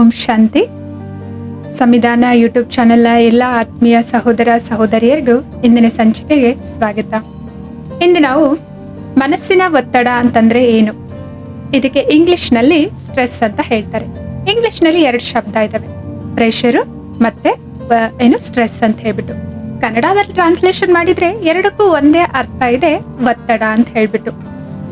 ಓಂ ಶಾಂತಿ. ಸಂವಿಧಾನ ಯೂಟ್ಯೂಬ್ ಚಾನೆಲ್ನ ಎಲ್ಲ ಆತ್ಮೀಯ ಸಹೋದರ ಸಹೋದರಿಯರಿಗೂ ಇಂದಿನ ಸಂಚಿಕೆಗೆ ಸ್ವಾಗತ. ಇಂದು ನಾವು ಮನಸ್ಸಿನ ಒತ್ತಡ ಅಂತಂದ್ರೆ ಏನು? ಇದಕ್ಕೆ ಇಂಗ್ಲಿಷ್ನಲ್ಲಿ ಸ್ಟ್ರೆಸ್ ಅಂತ ಹೇಳ್ತಾರೆ. ಇಂಗ್ಲಿಷ್ನಲ್ಲಿ ಎರಡು ಶಬ್ದ ಇದಾವೆ. ಪ್ರೆಷರು ಮತ್ತೆ ಏನು ಸ್ಟ್ರೆಸ್ ಅಂತ ಹೇಳ್ಬಿಟ್ಟು. ಕನ್ನಡದಲ್ಲಿ ಟ್ರಾನ್ಸ್ಲೇಷನ್ ಮಾಡಿದ್ರೆ ಎರಡಕ್ಕೂ ಒಂದೇ ಅರ್ಥ ಇದೆ, ಒತ್ತಡ ಅಂತ ಹೇಳ್ಬಿಟ್ಟು.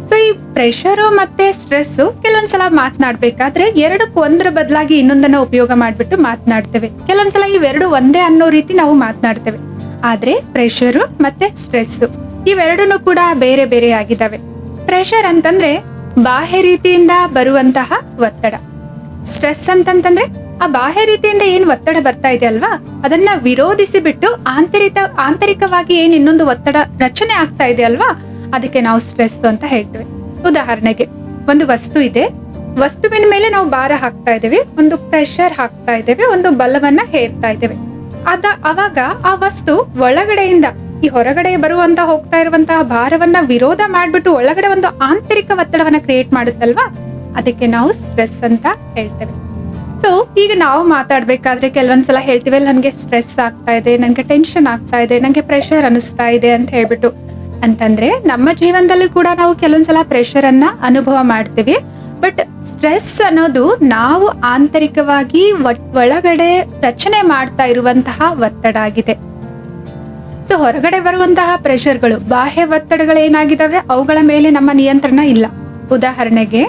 ಸೊ ಈ ಪ್ರೆಷರು ಮತ್ತೆ ಸ್ಟ್ರೆಸ್ಸು ಕೆಲವೊಂದ್ಸಲ ಮಾತನಾಡ್ಬೇಕಾದ್ರೆ ಎರಡಕ್ಕೂ ಒಂದ್ರ ಬದಲಾಗಿ ಇನ್ನೊಂದನ್ನ ಉಪಯೋಗ ಮಾಡಿಬಿಟ್ಟು ಮಾತನಾಡ್ತೇವೆ. ಕೆಲವೊಂದ್ಸಲ ಇವೆರಡು ಒಂದೇ ಅನ್ನೋ ರೀತಿ ನಾವು ಮಾತನಾಡ್ತೇವೆ. ಆದ್ರೆ ಪ್ರೆಷರು ಮತ್ತೆ ಸ್ಟ್ರೆಸ್ ಇವೆರಡೂ ಕೂಡ ಬೇರೆ ಬೇರೆ ಆಗಿದ್ದಾವೆ ಪ್ರೆಷರ್ ಅಂತಂದ್ರೆ ಬಾಹ್ಯ ರೀತಿಯಿಂದ ಬರುವಂತಹ ಒತ್ತಡ. ಸ್ಟ್ರೆಸ್ ಅಂತಂತಂದ್ರೆ ಆ ಬಾಹ್ಯ ರೀತಿಯಿಂದ ಏನ್ ಒತ್ತಡ ಬರ್ತಾ ಇದೆ ಅಲ್ವಾ? ಅದನ್ನ ವಿರೋಧಿಸಿ ಬಿಟ್ಟು ಆಂತರಿಕ ಆಂತರಿಕವಾಗಿ ಏನ್ ಇನ್ನೊಂದು ಒತ್ತಡ ರಚನೆ ಆಗ್ತಾ ಇದೆ ಅಲ್ವಾ? ಅದಕ್ಕೆ ನಾವು ಸ್ಟ್ರೆಸ್ ಅಂತ ಹೇಳ್ತೇವೆ. ಉದಾಹರಣೆಗೆ, ಒಂದು ವಸ್ತು ಇದೆ. ವಸ್ತುವಿನ ಮೇಲೆ ನಾವು ಭಾರ ಹಾಕ್ತಾ ಇದ್ದೇವೆ. ಒಂದು ಪ್ರೆಷರ್ ಹಾಕ್ತಾ ಇದ್ದೇವೆ. ಒಂದು ಬಲವನ್ನ ಹೇರ್ತಾ ಇದ್ದೇವೆ. ಅದ ಅವಾಗ ಆ ವಸ್ತು ಒಳಗಡೆಯಿಂದ, ಈ ಹೊರಗಡೆ ಬರುವಂತ, ಹೋಗ್ತಾ ಇರುವಂತಹ ಭಾರವನ್ನ ವಿರೋಧ ಮಾಡ್ಬಿಟ್ಟು ಒಳಗಡೆ ಒಂದು ಆಂತರಿಕ ಒತ್ತಡವನ್ನ ಕ್ರಿಯೇಟ್ ಮಾಡುತ್ತಲ್ವಾ? ಅದಕ್ಕೆ ನಾವು ಸ್ಟ್ರೆಸ್ ಅಂತ ಹೇಳ್ತೇವೆ. ಸೊ ಈಗ ನಾವು ಮಾತಾಡ್ಬೇಕಾದ್ರೆ ಕೆಲವೊಂದ್ಸಲ ಹೇಳ್ತೀವಿ ನನ್ಗೆ ಸ್ಟ್ರೆಸ್ ಆಗ್ತಾ ಇದೆ. ನನ್ಗೆ ಟೆನ್ಷನ್ ಆಗ್ತಾ ಇದೆ. ನಂಗೆ ಪ್ರೆಷರ್ ಅನಿಸ್ತಾ ಇದೆ ಅಂತ ಹೇಳ್ಬಿಟ್ಟು. ಅಂತಂದ್ರೆ ನಮ್ಮ ಜೀವನದಲ್ಲಿ ಕೂಡ ನಾವು ಕೆಲವೊಂದ್ಸಲ ಪ್ರೆಷರ್ ಅನ್ನ ಅನುಭವ ಮಾಡ್ತೀವಿ. ಬಟ್ ಸ್ಟ್ರೆಸ್ ಅನ್ನೋದು ನಾವು ಆಂತರಿಕವಾಗಿ ಒಳಗಡೆ ರಚನೆ ಮಾಡ್ತಾ ಇರುವಂತಹ ಒತ್ತಡ ಆಗಿದೆ. ಸೊ ಹೊರಗಡೆ ಬರುವಂತಹ ಪ್ರೆಷರ್ಗಳು ಬಾಹ್ಯ ಒತ್ತಡಗಳು ಏನಾಗಿದಾವೆ? ಅವುಗಳ ಮೇಲೆ ನಮ್ಮ ನಿಯಂತ್ರಣ ಇಲ್ಲ. ಉದಾಹರಣೆಗೆ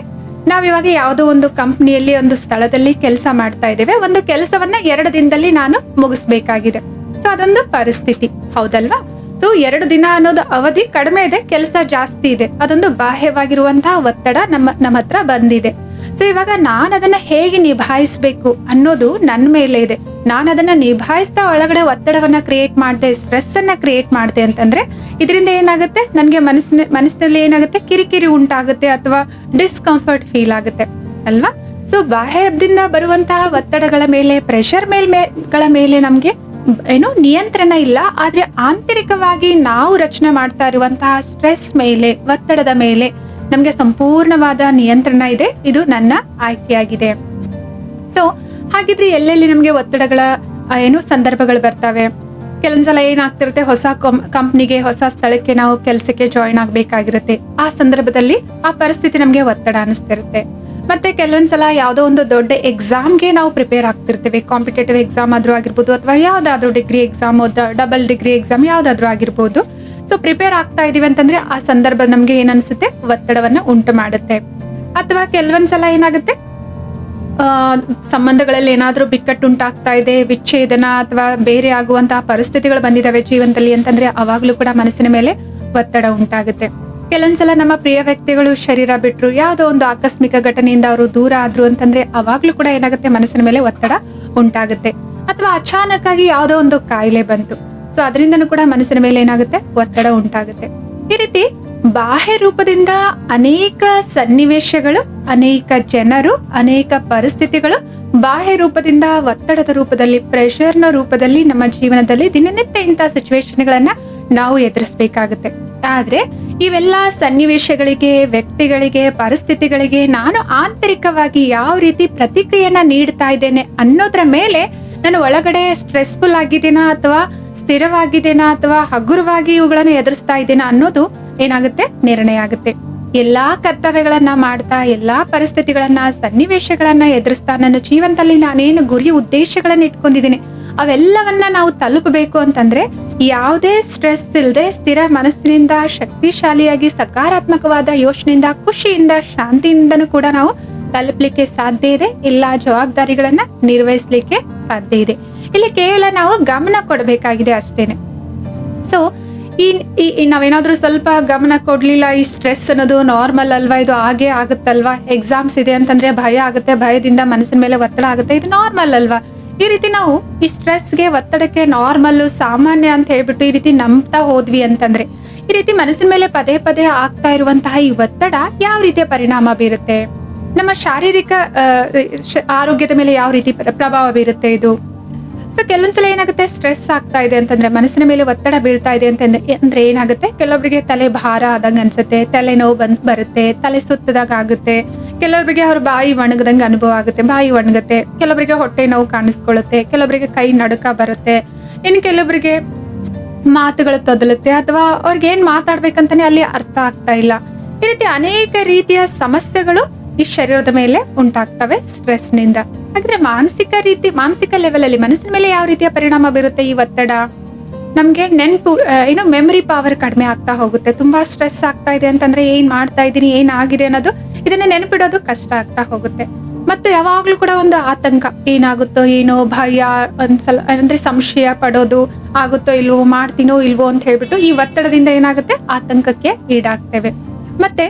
ನಾವಿವಾಗ ಯಾವುದೋ ಒಂದು ಕಂಪ್ನಿಯಲ್ಲಿ, ಒಂದು ಸ್ಥಳದಲ್ಲಿ ಕೆಲಸ ಮಾಡ್ತಾ ಇದ್ದೇವೆ. ಒಂದು ಕೆಲಸವನ್ನ ಎರಡು ದಿನದಲ್ಲಿ ನಾನು ಮುಗಿಸ್ಬೇಕಾಗಿದೆ. ಸೊ ಅದೊಂದು ಪರಿಸ್ಥಿತಿ. ಹೌದಲ್ವಾ? ಸೊ ಎರಡು ದಿನ ಅನ್ನೋದು ಅವಧಿ ಕಡಿಮೆ ಇದೆ, ಕೆಲಸ ಜಾಸ್ತಿ ಇದೆ. ಅದೊಂದು ಬಾಹ್ಯವಾಗಿರುವಂತಹ ಒತ್ತಡ ನಮ್ಮ ನಮ್ಮ ಹತ್ರ ಬಂದಿದೆ. ಸೊ ಇವಾಗ ನಾನು ಅದನ್ನ ಹೇಗೆ ನಿಭಾಯಿಸ್ಬೇಕು ಅನ್ನೋದು ನನ್ನ ಮೇಲೆ ಇದೆ. ನಾನು ಅದನ್ನ ನಿಭಾಯಿಸ್ತಾ ಒಳಗಡೆ ಒತ್ತಡವನ್ನ ಕ್ರಿಯೇಟ್ ಮಾಡಿದೆ ಸ್ಟ್ರೆಸ್ ಅನ್ನ ಕ್ರಿಯೇಟ್ ಮಾಡಿದೆ ಅಂತಂದ್ರೆ ಇದರಿಂದ ಏನಾಗುತ್ತೆ? ನನಗೆ ಮನಸ್ಸಿನ, ಮನಸ್ಸಿನಲ್ಲಿ ಏನಾಗುತ್ತೆ? ಕಿರಿಕಿರಿ ಉಂಟಾಗುತ್ತೆ ಅಥವಾ ಡಿಸ್ಕಂಫರ್ಟ್ ಫೀಲ್ ಆಗುತ್ತೆ. ಅಲ್ವಾ? ಸೊ ಬಾಹ್ಯದಿಂದ ಬರುವಂತಹ ಒತ್ತಡಗಳ ಮೇಲೆ ಪ್ರೆಷರ್ ಮೇಲ್ಮೆಗಳ ಮೇಲೆ ನಮ್ಗೆ ಏನು ನಿಯಂತ್ರಣ ಇಲ್ಲ, ಆದ್ರೆ ಆಂತರಿಕವಾಗಿ ನಾವು ರಚನೆ ಮಾಡ್ತಾ ಇರುವಂತಹ ಸ್ಟ್ರೆಸ್ ಮೇಲೆ, ಒತ್ತಡದ ಮೇಲೆ ನಮ್ಗೆ ಸಂಪೂರ್ಣವಾದ ನಿಯಂತ್ರಣ ಇದೆ. ಇದು ನನ್ನ ಆಯ್ಕೆಯಾಗಿದೆ. ಸೊ ಹಾಗಿದ್ರೆ ಎಲ್ಲೆಲ್ಲಿ ನಮ್ಗೆ ಒತ್ತಡಗಳ ಏನು ಸಂದರ್ಭಗಳು ಬರ್ತವೆ. ಕೆಲವೊಂದ್ಸಲ ಏನಾಗ್ತಿರುತ್ತೆ, ಹೊಸ ಕಂಪ್ನಿಗೆ ಹೊಸ ಸ್ಥಳಕ್ಕೆ ನಾವು ಕೆಲಸಕ್ಕೆ ಜಾಯಿನ್ ಆಗ್ಬೇಕಾಗಿರುತ್ತೆ. ಆ ಸಂದರ್ಭದಲ್ಲಿ ಆ ಪರಿಸ್ಥಿತಿ ನಮ್ಗೆ ಒತ್ತಡ ಅನಿಸ್ತಿರುತ್ತೆ. ಮತ್ತೆ ಕೆಲವೊಂದ್ಸಲ ಯಾವುದೋ ಒಂದು ದೊಡ್ಡ ಎಕ್ಸಾಮ್ಗೆ ನಾವು ಪ್ರಿಪೇರ್ ಆಗ್ತಿರ್ತೇವೆ. ಕಾಂಪಿಟೇಟಿವ್ ಎಕ್ಸಾಮ್ ಆದ್ರೂ ಆಗಿರ್ಬೋದು ಅಥವಾ ಯಾವುದಾದ್ರೂ degree exam double degree exam ಯಾವುದಾದ್ರೂ ಆಗಿರ್ಬೋದು. ಸೊ ಪ್ರಿಪೇರ್ ಆಗ್ತಾ ಇದೀವಿ ಅಂತಂದ್ರೆ ಆ ಸಂದರ್ಭ ನಮಗೆ ಏನನ್ಸುತ್ತೆ ಒತ್ತಡವನ್ನು ಉಂಟು ಮಾಡುತ್ತೆ. ಅಥವಾ ಕೆಲವೊಂದ್ಸಲ ಏನಾಗುತ್ತೆ? ಆ, ಸಂಬಂಧಗಳಲ್ಲಿ ಏನಾದ್ರೂ ಬಿಕ್ಕಟ್ಟುಂಟಾಗ್ತಾ ಇದೆ ವಿಚ್ಛೇದನ ಅಥವಾ ಬೇರೆ ಆಗುವಂತಹ ಪರಿಸ್ಥಿತಿಗಳು ಬಂದಿದ್ದಾವೆ ಜೀವನದಲ್ಲಿ ಅಂತಂದ್ರೆ ಅವಾಗಲೂ ಕೂಡ ಮನಸ್ಸಿನ ಮೇಲೆ ಒತ್ತಡ ಉಂಟಾಗುತ್ತೆ. ಕೆಲವೊಂದ್ಸಲ ನಮ್ಮ ಪ್ರಿಯ ವ್ಯಕ್ತಿಗಳು ಶರೀರ ಬಿಟ್ರು ಯಾವುದೋ ಒಂದು ಆಕಸ್ಮಿಕ ಘಟನೆಯಿಂದ ಅವರು ದೂರ ಆದ್ರು ಅಂತಂದ್ರೆ ಅವಾಗ್ಲೂ ಕೂಡ ಏನಾಗುತ್ತೆ ಮನಸ್ಸಿನ ಮೇಲೆ ಒತ್ತಡ ಉಂಟಾಗುತ್ತೆ. ಅಥವಾ ಅಚಾನಕ್ ಆಗಿ ಯಾವುದೋ ಒಂದು ಕಾಯಿಲೆ ಬಂತು. ಸೊ ಅದರಿಂದನೂ ಕೂಡ ಮನಸ್ಸಿನ ಮೇಲೆ ಏನಾಗುತ್ತೆ? ಒತ್ತಡ ಉಂಟಾಗುತ್ತೆ. ಈ ರೀತಿ ಬಾಹ್ಯ ರೂಪದಿಂದ ಅನೇಕ ಸನ್ನಿವೇಶಗಳು, ಅನೇಕ ಜನರು, ಅನೇಕ ಪರಿಸ್ಥಿತಿಗಳು ಬಾಹ್ಯ ರೂಪದಿಂದ ಒತ್ತಡದ ರೂಪದಲ್ಲಿ ಪ್ರೆಷರ್ನ ರೂಪದಲ್ಲಿ ನಮ್ಮ ಜೀವನದಲ್ಲಿ ದಿನನಿತ್ಯ ಇಂತಹ ಸಿಚುವೇಶನ್ಗಳನ್ನ ನಾವು ಎದುರಿಸಬೇಕಾಗುತ್ತೆ. ಆದ್ರೆ ಇವೆಲ್ಲ ಸನ್ನಿವೇಶಗಳಿಗೆ, ವ್ಯಕ್ತಿಗಳಿಗೆ, ಪರಿಸ್ಥಿತಿಗಳಿಗೆ ನಾನು ಆಂತರಿಕವಾಗಿ ಯಾವ ರೀತಿ ಪ್ರತಿಕ್ರಿಯೆಯನ್ನ ನೀಡ್ತಾ ಇದ್ದೇನೆ ಅನ್ನೋದ್ರ ಮೇಲೆ ನಾನು ಒಳಗಡೆ ಸ್ಟ್ರೆಸ್ಫುಲ್ ಆಗಿದ್ದೀನಾ ಅಥವಾ ಸ್ಥಿರವಾಗಿದ್ದೇನಾ ಅಥವಾ ಹಗುರವಾಗಿ ಇವುಗಳನ್ನ ಎದುರಿಸ್ತಾ ಇದ್ದೇನಾ ಅನ್ನೋದು ಏನಾಗುತ್ತೆ? ನಿರ್ಣಯ ಆಗುತ್ತೆ. ಎಲ್ಲಾ ಕರ್ತವ್ಯಗಳನ್ನ ಮಾಡ್ತಾ, ಎಲ್ಲಾ ಪರಿಸ್ಥಿತಿಗಳನ್ನ, ಸನ್ನಿವೇಶಗಳನ್ನ ಎದುರಿಸ್ತಾ ನನ್ನ ಜೀವನದಲ್ಲಿ ನಾನೇನು ಗುರಿ ಉದ್ದೇಶಗಳನ್ನ ಇಟ್ಕೊಂಡಿದ್ದೀನಿ ಅವೆಲ್ಲವನ್ನ ನಾವು ತಲುಪಬೇಕು ಅಂತಂದ್ರೆ ಯಾವುದೇ ಸ್ಟ್ರೆಸ್ ಇಲ್ಲದೆ ಸ್ಥಿರ ಮನಸ್ಸಿನಿಂದ, ಶಕ್ತಿಶಾಲಿಯಾಗಿ, ಸಕಾರಾತ್ಮಕವಾದ ಯೋಚನೆಯಿಂದ, ಖುಷಿಯಿಂದ, ಶಾಂತಿಯಿಂದನೂ ಕೂಡ ನಾವು ತಲುಪಲಿಕ್ಕೆ ಸಾಧ್ಯ ಇದೆ. ಎಲ್ಲಾ ಜವಾಬ್ದಾರಿಗಳನ್ನ ನಿರ್ವಹಿಸ್ಲಿಕ್ಕೆ ಸಾಧ್ಯ ಇದೆ. ಇಲ್ಲಿ ಕೇವಲ ನಾವು ಗಮನ ಕೊಡಬೇಕಾಗಿದೆ ಅಷ್ಟೇನೆ. ಸೊ ಈ ನಾವೇನಾದ್ರೂ ಸ್ವಲ್ಪ ಗಮನ ಕೊಡ್ಲಿಲ್ಲ, ಈ ಸ್ಟ್ರೆಸ್ ಅನ್ನೋದು ನಾರ್ಮಲ್ ಅಲ್ವಾ, ಇದು ಹಾಗೆ ಆಗುತ್ತಲ್ವಾ ಎಕ್ಸಾಮ್ಸ್ ಇದೆ ಅಂತಂದ್ರೆ ಭಯ ಆಗುತ್ತೆ, ಭಯದಿಂದ ಮನಸ್ಸಿನ ಮೇಲೆ ಒತ್ತಡ ಆಗುತ್ತೆ, ಇದು ನಾರ್ಮಲ್ ಅಲ್ವಾ? ಈ ರೀತಿ ನಾವು ಈ ಸ್ಟ್ರೆಸ್ಗೆ ಒತ್ತಡಕ್ಕೆ ನಾರ್ಮಲ್ ಸಾಮಾನ್ಯ ಅಂತ ಹೇಳ್ಬಿಟ್ಟು ಈ ರೀತಿ ನಂಬ್ತಾ ಹೋದ್ವಿ ಅಂತಂದ್ರೆ, ಈ ರೀತಿ ಮನಸ್ಸಿನ ಮೇಲೆ ಪದೇ ಪದೇ ಆಗ್ತಾ ಇರುವಂತಹ ಈ ಒತ್ತಡ ಯಾವ ರೀತಿಯ ಪರಿಣಾಮ ಬೀರುತ್ತೆ? ನಮ್ಮ ಶಾರೀರಿಕ ಆರೋಗ್ಯದ ಮೇಲೆ ಯಾವ ರೀತಿ ಪ್ರಭಾವ ಬೀರುತ್ತೆ ಇದು? ಸೊ ಕೆಲವೊಂದ್ಸಲ ಏನಾಗುತ್ತೆ? ಸ್ಟ್ರೆಸ್ ಆಗ್ತಾ ಇದೆ ಅಂತಂದ್ರೆ, ಮನಸ್ಸಿನ ಮೇಲೆ ಒತ್ತಡ ಬೀಳ್ತಾ ಇದೆ ಅಂತಂದ್ರೆ ಅಂದ್ರೆ ಏನಾಗುತ್ತೆ? ಕೆಲವೊಬ್ಬರಿಗೆ ತಲೆ ಭಾರ ಆದಂಗ ಅನ್ಸುತ್ತೆ, ತಲೆನೋವು ಬಂದ್, ಬರುತ್ತೆ, ತಲೆ ಸುತ್ತದಾಗ ಆಗುತ್ತೆ ಕೆಲವರಿಗೆ ಅವ್ರ ಬಾಯಿ ಒಣಗದಂಗೆ ಅನುಭವ ಆಗುತ್ತೆ, ಬಾಯಿ ಒಣಗುತ್ತೆ. ಕೆಲವರಿಗೆ ಹೊಟ್ಟೆ ನೋವು ಕಾಣಿಸ್ಕೊಳ್ಳುತ್ತೆ, ಕೆಲವರಿಗೆ ಕೈ ನಡುಕ ಬರುತ್ತೆ. ಇನ್ನು ಕೆಲವರಿಗೆ ಮಾತುಗಳು ತೊದಲುತ್ತೆ ಅಥವಾ ಅವ್ರಿಗೆ ಏನ್ ಮಾತಾಡ್ಬೇಕಂತಾನೆ ಅಲ್ಲಿ ಅರ್ಥ ಆಗ್ತಾ ಇಲ್ಲ. ಈ ರೀತಿ ಅನೇಕ ರೀತಿಯ ಸಮಸ್ಯೆಗಳು ಈ ಶರೀರದ ಮೇಲೆ ಉಂಟಾಗ್ತವೆ ಸ್ಟ್ರೆಸ್ನಿಂದ. ಹಾಗಾದ್ರೆ ಮಾನಸಿಕ ರೀತಿ, ಮಾನಸಿಕ ಲೆವೆಲ್ ಅಲ್ಲಿ ಮನಸ್ಸಿನ ಮೇಲೆ ಯಾವ ರೀತಿಯ ಪರಿಣಾಮ ಬೀರುತ್ತೆ ಈ ಒತ್ತಡ? ನಮ್ಗೆ ನೆನ್ಪು ಏನೋ ಮೆಮರಿ ಪವರ್ ಕಡಿಮೆ ಆಗ್ತಾ ಹೋಗುತ್ತೆ. ತುಂಬಾ ಸ್ಟ್ರೆಸ್ ಆಗ್ತಾ ಇದೆ ಅಂತಂದ್ರೆ ಏನ್ ಮಾಡ್ತಾ ಇದ್ದೀನಿ ಏನಾಗಿದೆ ಅನ್ನೋದು ಇದನ್ನ ನೆನಪಿಡೋದು ಕಷ್ಟ ಆಗ್ತಾ ಹೋಗುತ್ತೆ. ಮತ್ತು ಯಾವಾಗ್ಲೂ ಕೂಡ ಒಂದು ಆತಂಕ. ಏನಾಗುತ್ತೋ ಏನೋ ಭಯ, ಒಂದ್ಸಲ, ಅಂದ್ರೆ ಸಂಶಯ ಪಡೋದು, ಆಗುತ್ತೋ ಇಲ್ವೋ, ಮಾಡ್ತೀನೋ ಇಲ್ವೋ ಅಂತ ಹೇಳ್ಬಿಟ್ಟು ಈ ಒತ್ತಡದಿಂದ ಏನಾಗುತ್ತೆ? ಆತಂಕಕ್ಕೆ ಈಡಾಗ್ತೇವೆ. ಮತ್ತೆ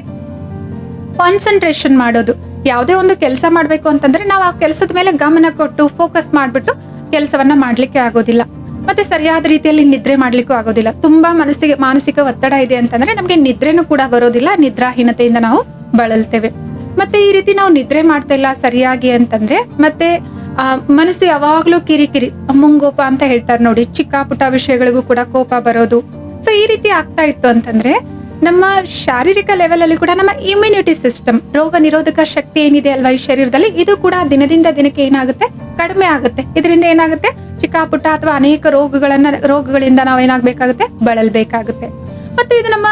ಕಾನ್ಸಂಟ್ರೇಷನ್ ಮಾಡೋದು. ಯಾವುದೇ ಒಂದು ಕೆಲಸ ಮಾಡ್ಬೇಕು ಅಂತಂದ್ರೆ ನಾವು ಆ ಕೆಲಸದ ಮೇಲೆ ಗಮನ ಕೊಟ್ಟು ಫೋಕಸ್ ಮಾಡ್ಬಿಟ್ಟು ಕೆಲಸವನ್ನ ಮಾಡ್ಲಿಕ್ಕೆ ಆಗೋದಿಲ್ಲ. ಮತ್ತೆ ಸರಿಯಾದ ರೀತಿಯಲ್ಲಿ ನಿದ್ರೆ ಮಾಡ್ಲಿಕ್ಕೂ ಆಗೋದಿಲ್ಲ. ತುಂಬಾ ಮನಸ್ಸಿಗೆ, ಮಾನಸಿಕ ಒತ್ತಡ ಇದೆ ಅಂತಂದ್ರೆ ನಮ್ಗೆ ನಿದ್ರೆನೂ ಕೂಡ ಬರೋದಿಲ್ಲ. ನಿದ್ರಾಹೀನತೆಯಿಂದ ನಾವು ಬಳಲ್ತೇವೆ. ಮತ್ತೆ ಈ ರೀತಿ ನಾವು ನಿದ್ರೆ ಮಾಡ್ತಾ ಇಲ್ಲ ಸರಿಯಾಗಿ ಅಂತಂದ್ರೆ ಮತ್ತೆ, ಆ, ಮನಸ್ಸು ಯಾವಾಗ್ಲೂ ಕಿರಿಕಿರಿ ಮುಂಗೋಪ ಅಂತ ಹೇಳ್ತಾರೆ ನೋಡಿ ಚಿಕ್ಕ ಪುಟ್ಟ ವಿಷಯಗಳಿಗೂ ಕೂಡ ಕೋಪ ಬರೋದು. ಸೊ ಈ ರೀತಿ ಆಗ್ತಾ ಇತ್ತು ಅಂತಂದ್ರೆ, ನಮ್ಮ ಶಾರೀರಿಕ ಲೆವೆಲ್ ಅಲ್ಲಿ ಕೂಡ ನಮ್ಮ ಇಮ್ಯುನಿಟಿ ಸಿಸ್ಟಮ್ ರೋಗ ನಿರೋಧಕ ಶಕ್ತಿ ಏನಿದೆ ಅಲ್ವಾ ಈ ಶರೀರದಲ್ಲಿ, ಇದು ಕೂಡ ದಿನದಿಂದ ದಿನಕ್ಕೆ ಏನಾಗುತ್ತೆ? ಕಡಿಮೆ ಆಗುತ್ತೆ. ಇದರಿಂದ ಏನಾಗುತ್ತೆ? ಚಿಕ್ಕ ಪುಟ್ಟ ಅಥವಾ ಅನೇಕ ರೋಗಗಳನ್ನ, ರೋಗಗಳಿಂದ ನಾವು ಏನಾಗಬೇಕಾಗುತ್ತೆ ಬಳಲ್ಬೇಕಾಗುತ್ತೆ. ಮತ್ತು ಇದು ನಮ್ಮ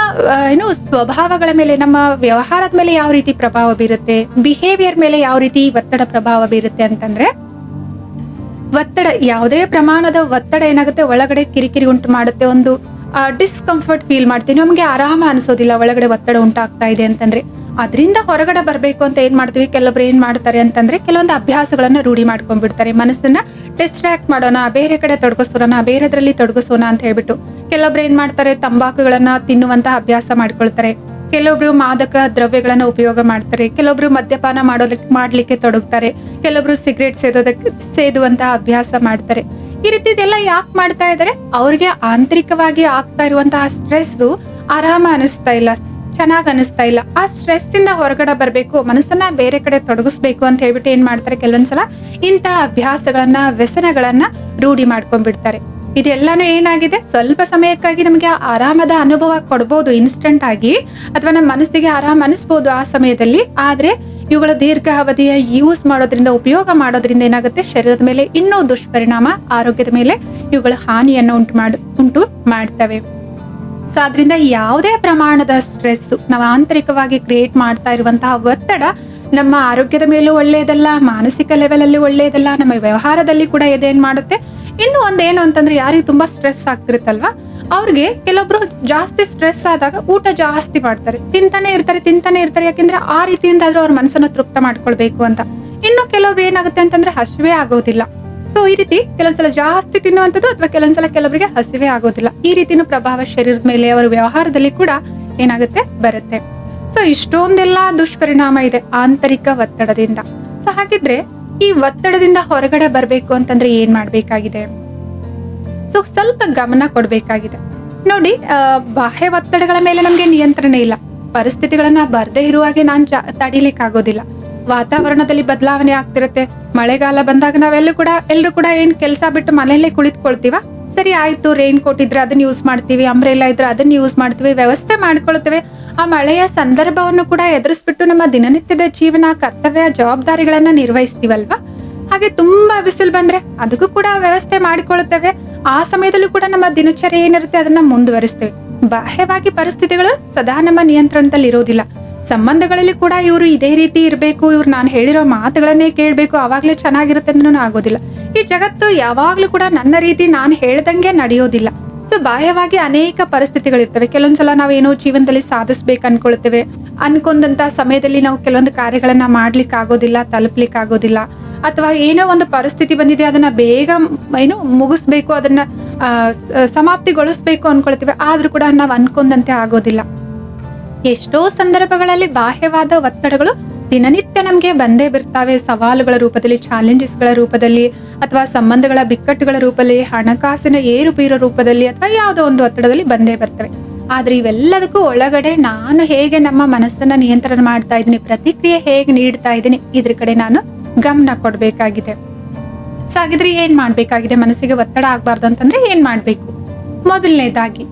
ಏನು ಸ್ವಭಾವಗಳ ಮೇಲೆ, ನಮ್ಮ ವ್ಯವಹಾರದ ಮೇಲೆ ಯಾವ ರೀತಿ ಪ್ರಭಾವ ಬೀರುತ್ತೆ ಬಿಹೇವಿಯರ್ ಮೇಲೆ ಯಾವ ರೀತಿ ಒತ್ತಡ ಪ್ರಭಾವ ಬೀರುತ್ತೆ ಅಂತಂದ್ರೆ, ಒತ್ತಡ, ಯಾವುದೇ ಪ್ರಮಾಣದ ಒತ್ತಡ ಏನಾಗುತ್ತೆ, ಒಳಗಡೆ ಕಿರಿಕಿರಿ ಉಂಟು ಮಾಡುತ್ತೆ, ಒಂದು ಡಿಸ್ಕಂಫರ್ಟ್ ಫೀಲ್ ಮಾಡ್ತೀವಿ. ನಮಗೆ ಆರಾಮ ಅನಿಸೋದಿಲ್ಲ, ಒಳಗಡೆ ಒತ್ತಡ ಉಂಟಾಗ್ತಾ ಇದೆ ಅಂತಂದ್ರೆ. ಅದರಿಂದ ಹೊರಗಡೆ ಬರಬೇಕು ಅಂತ ಏನು ಮಾಡ್ತೀವಿ? ಕೆಲವೊಬ್ರು ಏನು ಮಾಡ್ತಾರೆ ಅಂತಂದ್ರೆ ಕೆಲವೊಂದು ಅಭ್ಯಾಸಗಳನ್ನು ರೂಢಿ ಮಾಡ್ಕೊಂಡ್ಬಿಡ್ತಾರೆ. ಮನಸ್ಸನ್ನ ಡಿಸ್ಟ್ರಾಕ್ಟ್ ಮಾಡೋಣ, ಬೇರೆ ಕಡೆ ತೊಡಗಿಸೋಣ, ಬೇರೆದ್ರಲ್ಲಿ ತೊಡಗಿಸೋಣ ಅಂತ ಹೇಳ್ಬಿಟ್ಟು. ಕೆಲವೊಬ್ರು ಏನು ಮಾಡ್ತಾರೆ? ತಂಬಾಕುಗಳನ್ನ ತಿನ್ನುವಂತಹ ಅಭ್ಯಾಸ ಮಾಡ್ಕೊಳ್ತಾರೆ. ಕೆಲವೊಬ್ರು ಮಾದಕ ದ್ರವ್ಯಗಳನ್ನ ಉಪಯೋಗ ಮಾಡ್ತಾರೆ. ಕೆಲವೊಬ್ರು ಮದ್ಯಪಾನ ಮಾಡೋದಕ್ಕೆ ಮಾಡ್ಲಿಕ್ಕೆ ತೊಡಗ್ತಾರೆ. ಕೆಲವೊಬ್ರು ಸಿಗರೇಟ್ ಸೇದೋದಕ್ಕೆ ಸೇದುವಂತಹ ಅಭ್ಯಾಸ ಮಾಡ್ತಾರೆ. ಈ ರೀತಿದೆಲ್ಲ ಯಾಕೆ ಮಾಡ್ತಾ ಇದ್ದಾರೆ ಅವ್ರಿಗೆ ಆಂತರಿಕವಾಗಿ ಆಗ್ತಾ ಇರುವಂತಹ ಸ್ಟ್ರೆಸ್ ಆರಾಮ ಅನಿಸ್ತಾ ಇಲ್ಲ. ಚೆನ್ನಾಗ್ ಅನಿಸ್ತಾ ಇಲ್ಲ. ಆ ಸ್ಟ್ರೆಸ್ ಇಂದ ಹೊರಗಡೆ ಬರಬೇಕು, ಮನಸ್ಸನ್ನ ಬೇರೆ ಕಡೆ ತೊಡಗಿಸ್ಬೇಕು ಅಂತ ಹೇಳ್ಬಿಟ್ಟು ಏನ್ ಮಾಡ್ತಾರೆ ಕೆಲವೊಂದ್ಸಲ? ಇಂತಹ ಅಭ್ಯಾಸಗಳನ್ನ, ವ್ಯಸನಗಳನ್ನ ರೂಢಿ ಮಾಡ್ಕೊಂಡ್ಬಿಡ್ತಾರೆ. ಇದೆಲ್ಲಾನು ಏನಾಗಿದೆ? ಸ್ವಲ್ಪ ಸಮಯಕ್ಕಾಗಿ ನಮಗೆ ಆರಾಮದ ಅನುಭವ ಕೊಡ್ಬೋದು ಇನ್ಸ್ಟಂಟ್ ಆಗಿ, ಅಥವಾ ನಮ್ಮ ಮನಸ್ಸಿಗೆ ಆರಾಮ ಅನಿಸ್ಬೋದು ಆ ಸಮಯದಲ್ಲಿ. ಆದ್ರೆ ಇವುಗಳ ದೀರ್ಘಾವಧಿಯ ಯೂಸ್ ಮಾಡೋದ್ರಿಂದ, ಉಪಯೋಗ ಮಾಡೋದ್ರಿಂದ ಏನಾಗುತ್ತೆ? ಶರೀರದ ಮೇಲೆ ಇನ್ನೂ ದುಷ್ಪರಿಣಾಮ, ಆರೋಗ್ಯದ ಮೇಲೆ ಇವುಗಳ ಹಾನಿಯನ್ನು ಉಂಟು ಮಾಡು, ಉಂಟು ಮಾಡ್ತವೆ. ಸೊ ಅದರಿಂದ ಯಾವುದೇ ಪ್ರಮಾಣದ ಸ್ಟ್ರೆಸ್ ನಾವು ಆಂತರಿಕವಾಗಿ ಕ್ರಿಯೇಟ್ ಮಾಡ್ತಾ ಇರುವಂತಹ ಒತ್ತಡ ನಮ್ಮ ಆರೋಗ್ಯದ ಮೇಲೂ ಒಳ್ಳೆಯದಲ್ಲ, ಮಾನಸಿಕ ಲೆವೆಲಲ್ಲಿ ಒಳ್ಳೆಯದಲ್ಲ, ನಮ್ಮ ವ್ಯವಹಾರದಲ್ಲಿ ಕೂಡ ಇದೇನು ಮಾಡುತ್ತೆ? ಇನ್ನು ಒಂದೇನು ಅಂತಂದ್ರೆ ಯಾರಿಗೆ ತುಂಬಾ ಸ್ಟ್ರೆಸ್ ಆಗ್ತಿರುತ್ತಲ್ವಾ? ಅವ್ರಿಗೆ ಕೆಲವೊಬ್ರು ಜಾಸ್ತಿ ಸ್ಟ್ರೆಸ್ ಆದಾಗ ಊಟ ಜಾಸ್ತಿ ಮಾಡ್ತಾರೆ. ತಿಂತಾನೆ ಇರ್ತಾರೆ ತಿಂತಾನೆ ಇರ್ತಾರೆ. ಯಾಕೆಂದ್ರೆ ಆ ರೀತಿಯಿಂದಾದರೂ ಅವ್ರ ಮನಸ್ಸನ್ನು ತೃಪ್ತ ಮಾಡ್ಕೊಳ್ಬೇಕು ಅಂತ. ಇನ್ನು ಕೆಲವ್ರು ಏನಾಗುತ್ತೆ ಅಂತಂದ್ರೆ ಹಸಿವೆ ಆಗೋದಿಲ್ಲ. ಸೊ ಈ ರೀತಿ ಕೆಲವೊಂದ್ಸಲ ಜಾಸ್ತಿ ತಿನ್ನುವಂಥದ್ದು ಅಥವಾ ಕೆಲವೊಂದ್ಸಲ ಕೆಲವರಿಗೆ ಹಸಿವೆ ಆಗೋದಿಲ್ಲ. ಈ ರೀತಿನೂ ಪ್ರಭಾವ ಶರೀರದ ಮೇಲೆ ಅವರ ವ್ಯವಹಾರದಲ್ಲಿ ಕೂಡ ಏನಾಗುತ್ತೆ? ಬರುತ್ತೆ. ಸೊ ಇಷ್ಟೊಂದೆಲ್ಲ ದುಷ್ಪರಿಣಾಮ ಇದೆ ಆಂತರಿಕ ಒತ್ತಡದಿಂದ. ಸೊ ಹಾಗಿದ್ರೆ ಈ ಒತ್ತಡದಿಂದ ಹೊರಗಡೆ ಬರ್ಬೇಕು ಅಂತಂದ್ರೆ ಏನ್ ಮಾಡ್ಬೇಕಾಗಿದೆ? ಸೊ ಸ್ವಲ್ಪ ಗಮನ ಕೊಡ್ಬೇಕಾಗಿದೆ. ನೋಡಿ ಬಾಹ್ಯ ಒತ್ತಡಗಳ ಮೇಲೆ ನಮ್ಗೆ ನಿಯಂತ್ರಣ ಇಲ್ಲ. ಪರಿಸ್ಥಿತಿಗಳನ್ನ ಬರ್ದೇ ಇರುವಾಗೆ ನಾನ್ ಜಾ, ತಡಿಲಿಕ್ಕಾಗೋದಿಲ್ಲ. ವಾತಾವರಣದಲ್ಲಿ ಬದಲಾವಣೆ ಆಗ್ತಿರತ್ತೆ. ಮಳೆಗಾಲ ಬಂದಾಗ ನಾವೆಲ್ಲೂ ಕೂಡ ಎಲ್ಲರೂ ಕೂಡ ಏನ್ ಕೆಲಸ ಬಿಟ್ಟು ಮನೆಯಲ್ಲೇ ಕುಳಿತುಕೊಳ್ತೀವ? ಸರಿ ಆಯ್ತು ರೈನ್ ಕೋಟ್ ಇದ್ರೆ ಅದನ್ನ ಯೂಸ್ ಮಾಡ್ತೀವಿ ಅಂಬ್ರೆಲ್ಲ ಇದ್ರೆ ಅದನ್ನ ಯೂಸ್ ಮಾಡ್ತೀವಿ, ವ್ಯವಸ್ಥೆ ಮಾಡ್ಕೊಳ್ತೇವೆ. ಆ ಮಳೆಯ ಸಂದರ್ಭವನ್ನು ಕೂಡ ಎದುರಿಸ್ಬಿಟ್ಟು ನಮ್ಮ ದಿನನಿತ್ಯದ ಜೀವನ, ಕರ್ತವ್ಯ, ಜವಾಬ್ದಾರಿಗಳನ್ನ ನಿರ್ವಹಿಸ್ತೀವಲ್ವಾ? ಹಾಗೆ ತುಂಬಾ ಬಿಸಿಲು ಬಂದ್ರೆ ಅದಕ್ಕೂ ಕೂಡ ವ್ಯವಸ್ಥೆ ಮಾಡಿಕೊಳ್ಳುತ್ತೇವೆ ಆ ಸಮಯದಲ್ಲೂ ಕೂಡ ನಮ್ಮ ದಿನಚರಿ ಏನಿರುತ್ತೆ ಅದನ್ನ ಮುಂದುವರಿಸ್ತೇವೆ. ಬಾಹ್ಯವಾಗಿ ಪರಿಸ್ಥಿತಿಗಳು ಸದಾ ನಮ್ಮ ನಿಯಂತ್ರಣದಲ್ಲಿ ಇರೋದಿಲ್ಲ ಸಂಬಂಧಗಳಲ್ಲಿ ಕೂಡ ಇವರು ಇದೇ ರೀತಿ ಇರಬೇಕು, ಇವ್ರು ನಾನು ಹೇಳಿರೋ ಮಾತುಗಳನ್ನೇ ಕೇಳಬೇಕು, ಅವಾಗಲೇ ಚೆನ್ನಾಗಿರುತ್ತೆ ಅಂದ್ರೂ ಆಗೋದಿಲ್ಲ. ಈ ಜಗತ್ತು ಯಾವಾಗಲೂ ಕೂಡ ನನ್ನ ರೀತಿ ನಾನು ಹೇಳ್ದಂಗೆ ನಡೆಯೋದಿಲ್ಲ. ಸೊ ಬಾಹ್ಯವಾಗಿ ಅನೇಕ ಪರಿಸ್ಥಿತಿಗಳಿರ್ತವೆ. ಕೆಲವೊಂದ್ಸಲ ನಾವೇನೋ ಜೀವನದಲ್ಲಿ ಸಾಧಿಸ್ಬೇಕು ಅನ್ಕೊಳ್ತೇವೆ. ಅನ್ಕೊಂಡಂತ ಸಮಯದಲ್ಲಿ ನಾವು ಕೆಲವೊಂದು ಕಾರ್ಯಗಳನ್ನ ಮಾಡ್ಲಿಕ್ಕೆ ಆಗೋದಿಲ್ಲ ತಲುಪ್ಲಿಕ್ಕೆ ಆಗೋದಿಲ್ಲ ಅಥವಾ ಏನೋ ಒಂದು ಪರಿಸ್ಥಿತಿ ಬಂದಿದೆ, ಅದನ್ನ ಬೇಗ ಏನು ಮುಗಿಸ್ಬೇಕು, ಅದನ್ನ ಸಮಾಪ್ತಿಗೊಳಿಸ್ಬೇಕು ಅನ್ಕೊಳ್ತೇವೆ. ಆದ್ರೂ ಕೂಡ ನಾವು ಅನ್ಕೊಂಡಂತೆ ಆಗೋದಿಲ್ಲ. ಎಷ್ಟೋ ಸಂದರ್ಭಗಳಲ್ಲಿ ಬಾಹ್ಯವಾದ ಒತ್ತಡಗಳು ದಿನನಿತ್ಯ ನಮಗೆ ಬಂದೇ ಬರ್ತಾವೆ. ಸವಾಲುಗಳ ರೂಪದಲ್ಲಿ ಚಾಲೆಂಜಸ್ಗಳ ರೂಪದಲ್ಲಿ, ಅಥವಾ ಸಂಬಂಧಗಳ ಬಿಕ್ಕಟ್ಟುಗಳ ರೂಪದಲ್ಲಿ, ಹಣಕಾಸಿನ ಏರುಪೇರು ರೂಪದಲ್ಲಿ, ಅಥವಾ ಯಾವುದೋ ಒಂದು ಒತ್ತಡದಲ್ಲಿ ಬಂದೇ ಬರ್ತವೆ. ಆದ್ರೆ ಇವೆಲ್ಲದಕ್ಕೂ ಒಳಗಡೆ ನಾನು ಹೇಗೆ ನಮ್ಮ ಮನಸ್ಸನ್ನ ನಿಯಂತ್ರಣ ಮಾಡ್ತಾ ಇದ್ದೀನಿ, ಪ್ರತಿಕ್ರಿಯೆ ಹೇಗೆ ನೀಡ್ತಾ ಇದ್ದೀನಿ, ಇದ್ರ ಕಡೆ ನಾನು ಗಮನ ಕೊಡಬೇಕಾಗಿದೆ. ಸೊ ಹಾಗಿದ್ರೆ ಏನ್ ಮಾಡ್ಬೇಕಾಗಿದೆ? ಮನಸ್ಸಿಗೆ ಒತ್ತಡ ಆಗ್ಬಾರ್ದು ಅಂತಂದ್ರೆ ಏನ್ ಮಾಡ್ಬೇಕು? ಮೊದಲನೇದಾಗಿ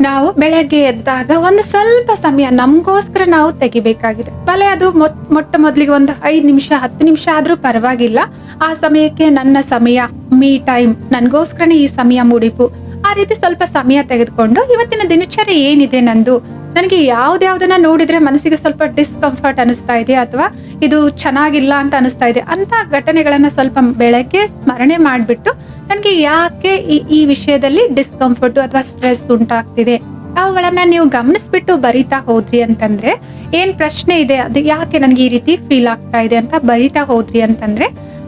ನಾವು ಬೆಳಗ್ಗೆ ಎದ್ದಾಗ ಒಂದು ಸ್ವಲ್ಪ ಸಮಯ ನಮಗೋಸ್ಕರ ನಾವು ತೆಗಿಬೇಕಾಗಿದೆ. ಬಲೆ ಅದು ಮೊಟ್- ಮೊಟ್ಟ ಮೊದಲಿಗೆ ಒಂದು ಐದು ನಿಮಿಷ, ಹತ್ತು ನಿಮಿಷ ಆದ್ರೂ ಪರವಾಗಿಲ್ಲ. ಆ ಸಮಯಕ್ಕೆ ನನ್ನ ಸಮಯ ಮೀ ಟೈಮ್ ನನಗೋಸ್ಕರನೇ ಈ ಸಮಯ ಮುಡಿಪು. ಆ ರೀತಿ ಸ್ವಲ್ಪ ಸಮಯ ತೆಗೆದುಕೊಂಡು ಇವತ್ತಿನ ದಿನಚರ್ಯ ಏನಿದೆ ನಂದು? ನನಗೆ ಯಾವ್ದ್ಯಾವ್ದನ್ನ ನೋಡಿದ್ರೆ ಮನಸ್ಸಿಗೆ ಸ್ವಲ್ಪ ಡಿಸ್ಕಂಫರ್ಟ್ ಅನಿಸ್ತಾ ಇದೆ ಅಥವಾ ಇದು ಚೆನ್ನಾಗಿಲ್ಲ ಅಂತ ಅನಿಸ್ತಾ ಇದೆ, ಅಂತ ಘಟನೆಗಳನ್ನ ಸ್ವಲ್ಪ ಬೆಳಗ್ಗೆ ಸ್ಮರಣೆ ಮಾಡಿಬಿಟ್ಟು ನನಗೆ ಯಾಕೆ ಈ ಈ ವಿಷಯದಲ್ಲಿ ಡಿಸ್ಕಂಫರ್ಟ್ ಅಥವಾ ಸ್ಟ್ರೆಸ್ ಉಂಟಾಗ್ತಿದೆ? ಅವುಗಳನ್ನ ನೀವು ಗಮನಿಸ್ಬಿಟ್ಟು ಬರಿತಾ ಹೋದ್ರಿ ಅಂತಂದ್ರೆ, ಏನ್ ಪ್ರಶ್ನೆ ಇದೆ, ಅದು ಯಾಕೆ ನನಗೆ ಈ ರೀತಿ ಫೀಲ್ ಆಗ್ತಾ ಇದೆ ಅಂತ ಬರಿತಾ ಹೋದ್ರಿ ಅಂತಂದ್ರೆ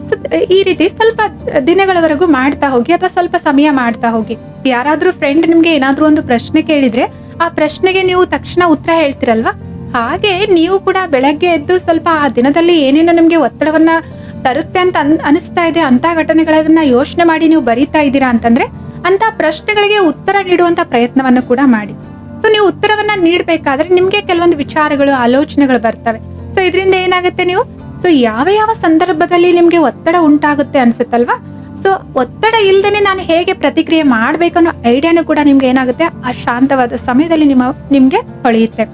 ಸೊ ಈ ರೀತಿ ಸ್ವಲ್ಪ ದಿನಗಳವರೆಗೂ ಮಾಡ್ತಾ ಹೋಗಿ ಅಥವಾ ಸ್ವಲ್ಪ ಸಮಯ ಮಾಡ್ತಾ ಹೋಗಿ. ಯಾರಾದ್ರೂ ಫ್ರೆಂಡ್ ನಿಮ್ಗೆ ಏನಾದರೂ ಒಂದು ಪ್ರಶ್ನೆ ಕೇಳಿದ್ರೆ ಆ ಪ್ರಶ್ನೆಗೆ ನೀವು ತಕ್ಷಣ ಉತ್ತರ ಹೇಳ್ತಿರಲ್ವಾ? ಹಾಗೆ ನೀವು ಕೂಡ ಬೆಳಗ್ಗೆ ಎದ್ದು ಸ್ವಲ್ಪ ಆ ದಿನದಲ್ಲಿ ಏನೇನೋ ನಿಮ್ಗೆ ಒತ್ತಡವನ್ನ ತರುತ್ತೆ ಅಂತ ಅನ್ ಅನಿಸ್ತಾ ಇದೆ ಅಂತ ಘಟನೆಗಳನ್ನ ಯೋಚನೆ ಮಾಡಿ ನೀವು ಬರೀತಾ ಇದ್ದೀರಾ ಅಂತಂದ್ರೆ ಅಂತ ಪ್ರಶ್ನೆಗಳಿಗೆ ಉತ್ತರ ನೀಡುವಂತ ಪ್ರಯತ್ನವನ್ನು ಕೂಡ ಮಾಡಿ. ಸೊ ನೀವು ಉತ್ತರವನ್ನ ನೀಡಬೇಕಾದ್ರೆ ನಿಮ್ಗೆ ಕೆಲವೊಂದು ವಿಚಾರಗಳು, ಆಲೋಚನೆಗಳು ಬರ್ತವೆ. ಸೊ ಇದರಿಂದ ಏನಾಗುತ್ತೆ ನೀವು ಸೊ ಯಾವ ಯಾವ ಸಂದರ್ಭದಲ್ಲಿ ನಿಮಗೆ ಒತ್ತಡ ಉಂಟಾಗುತ್ತೆ ಅನ್ಸುತ್ತಲ್ವಾ? ಸೊ ಒತ್ತಡ ಇಲ್ದೇನೆ ನಾನು ಹೇಗೆ ಪ್ರತಿಕ್ರಿಯೆ ಮಾಡ್ಬೇಕನ್ನೋ ಐಡಿಯಾನು ಕೂಡ ನಿಮ್ಗೆ ಏನಾಗುತ್ತೆ? ಆ ಶಾಂತವಾದ ಸಮಯದಲ್ಲಿ ನಿಮ್ಮ, ನಿಮ್ಗೆ ಹೊಳೆಯುತ್ತೆ.